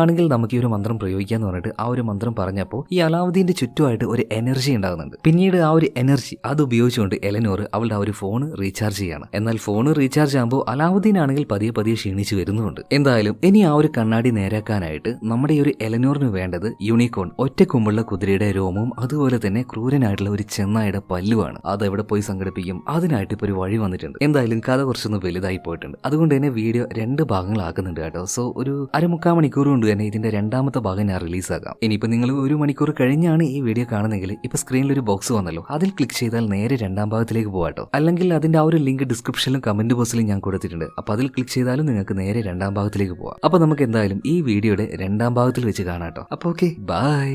അങ്ങനെയാണെങ്കിൽ നമുക്ക് ഈ ഒരു മന്ത്രം പ്രയോഗിക്കാന്ന് പറഞ്ഞിട്ട് ആ ഒരു മന്ത്രം പറഞ്ഞപ്പോൾ ഈ അലാവുദ്ദീന്റെ ചുറ്റുമായിട്ട് ഒരു എനർജി ഉണ്ടാകുന്നുണ്ട്. പിന്നീട് ആ ഒരു എനർജി അത് ഉപയോഗിച്ചുകൊണ്ട് എലനോർ അവളുടെ ആ ഒരു ഫോൺ റീചാർജ് ചെയ്യാണ്. എന്നാൽ ഫോൺ റീചാർജ് ആകുമ്പോൾ അലാവുദ്ദീൻ ആണെങ്കിൽ പതിയെ പതിയെ ക്ഷീണിച്ചു വരുന്നുണ്ട് എന്തായാലും ഇനി ആ ഒരു കണ്ണാടി നേരാക്കാനായിട്ട് നമ്മുടെ ഈ ഒരു എലനോറിന് വേണ്ടത് യൂണിക്കോൺ ഒറ്റ ഒറ്റക്കൊമ്പുള്ള കുതിരയുടെ രോമവും അതുപോലെ തന്നെ ക്രൂരനായിട്ടുള്ള ഒരു ചെന്നായുടെ പല്ലുവാണ് അത് എവിടെ പോയി സംഘടിപ്പിക്കും? അതിനായിട്ട് ഇപ്പോൾ ഒരു വഴി വന്നിട്ടുണ്ട്. എന്തായാലും കഥ കുറച്ചൊന്ന് വലുതായി പോയിട്ടുണ്ട്. അതുകൊണ്ട് തന്നെ വീഡിയോ രണ്ട് ഭാഗങ്ങളാക്കുന്നുണ്ട് കേട്ടോ. സോ ഒരു അരമുക്കാൽ മണിക്കൂർ കൊണ്ട് കൊണ്ട് തന്നെ ഇതിന്റെ രണ്ടാമത്തെ ഭാഗം ഞാൻ റിലീസാക്കാം. ഇനിയിപ്പോൾ നിങ്ങൾ ഒരു മണിക്കൂർ കഴിഞ്ഞാണ് ഈ വീഡിയോ കാണുന്നതെങ്കിൽ ഇപ്പൊ സ്ക്രീനിൽ ഒരു ബോക്സ് വന്നല്ലോ. അതിൽ ക്ലിക്ക് ചെയ്താൽ നേരെ രണ്ടാം ഭാഗത്തിലേക്ക് പോകാട്ടോ അല്ലെങ്കിൽ അതിന്റെ ആ ഒരു ലിങ്ക് ഡിസ്ക്രിപ്ഷനിലും കമന്റ് ബോക്സിലും ഞാൻ കൊടുത്തിട്ടുണ്ട്. അപ്പോൾ അതിൽ ക്ലിക്ക് ചെയ്താലും നിങ്ങൾക്ക് നേരെ രണ്ടാം ഭാഗത്തിലേക്ക് പോവാം. അപ്പോൾ നമുക്ക് എന്തായാലും ഈ വീഡിയോയുടെ രണ്ടാം ഭാഗത്തിൽ വെച്ച് കാണാട്ടോ അപ്പോൾ ഓക്കെ ബൈ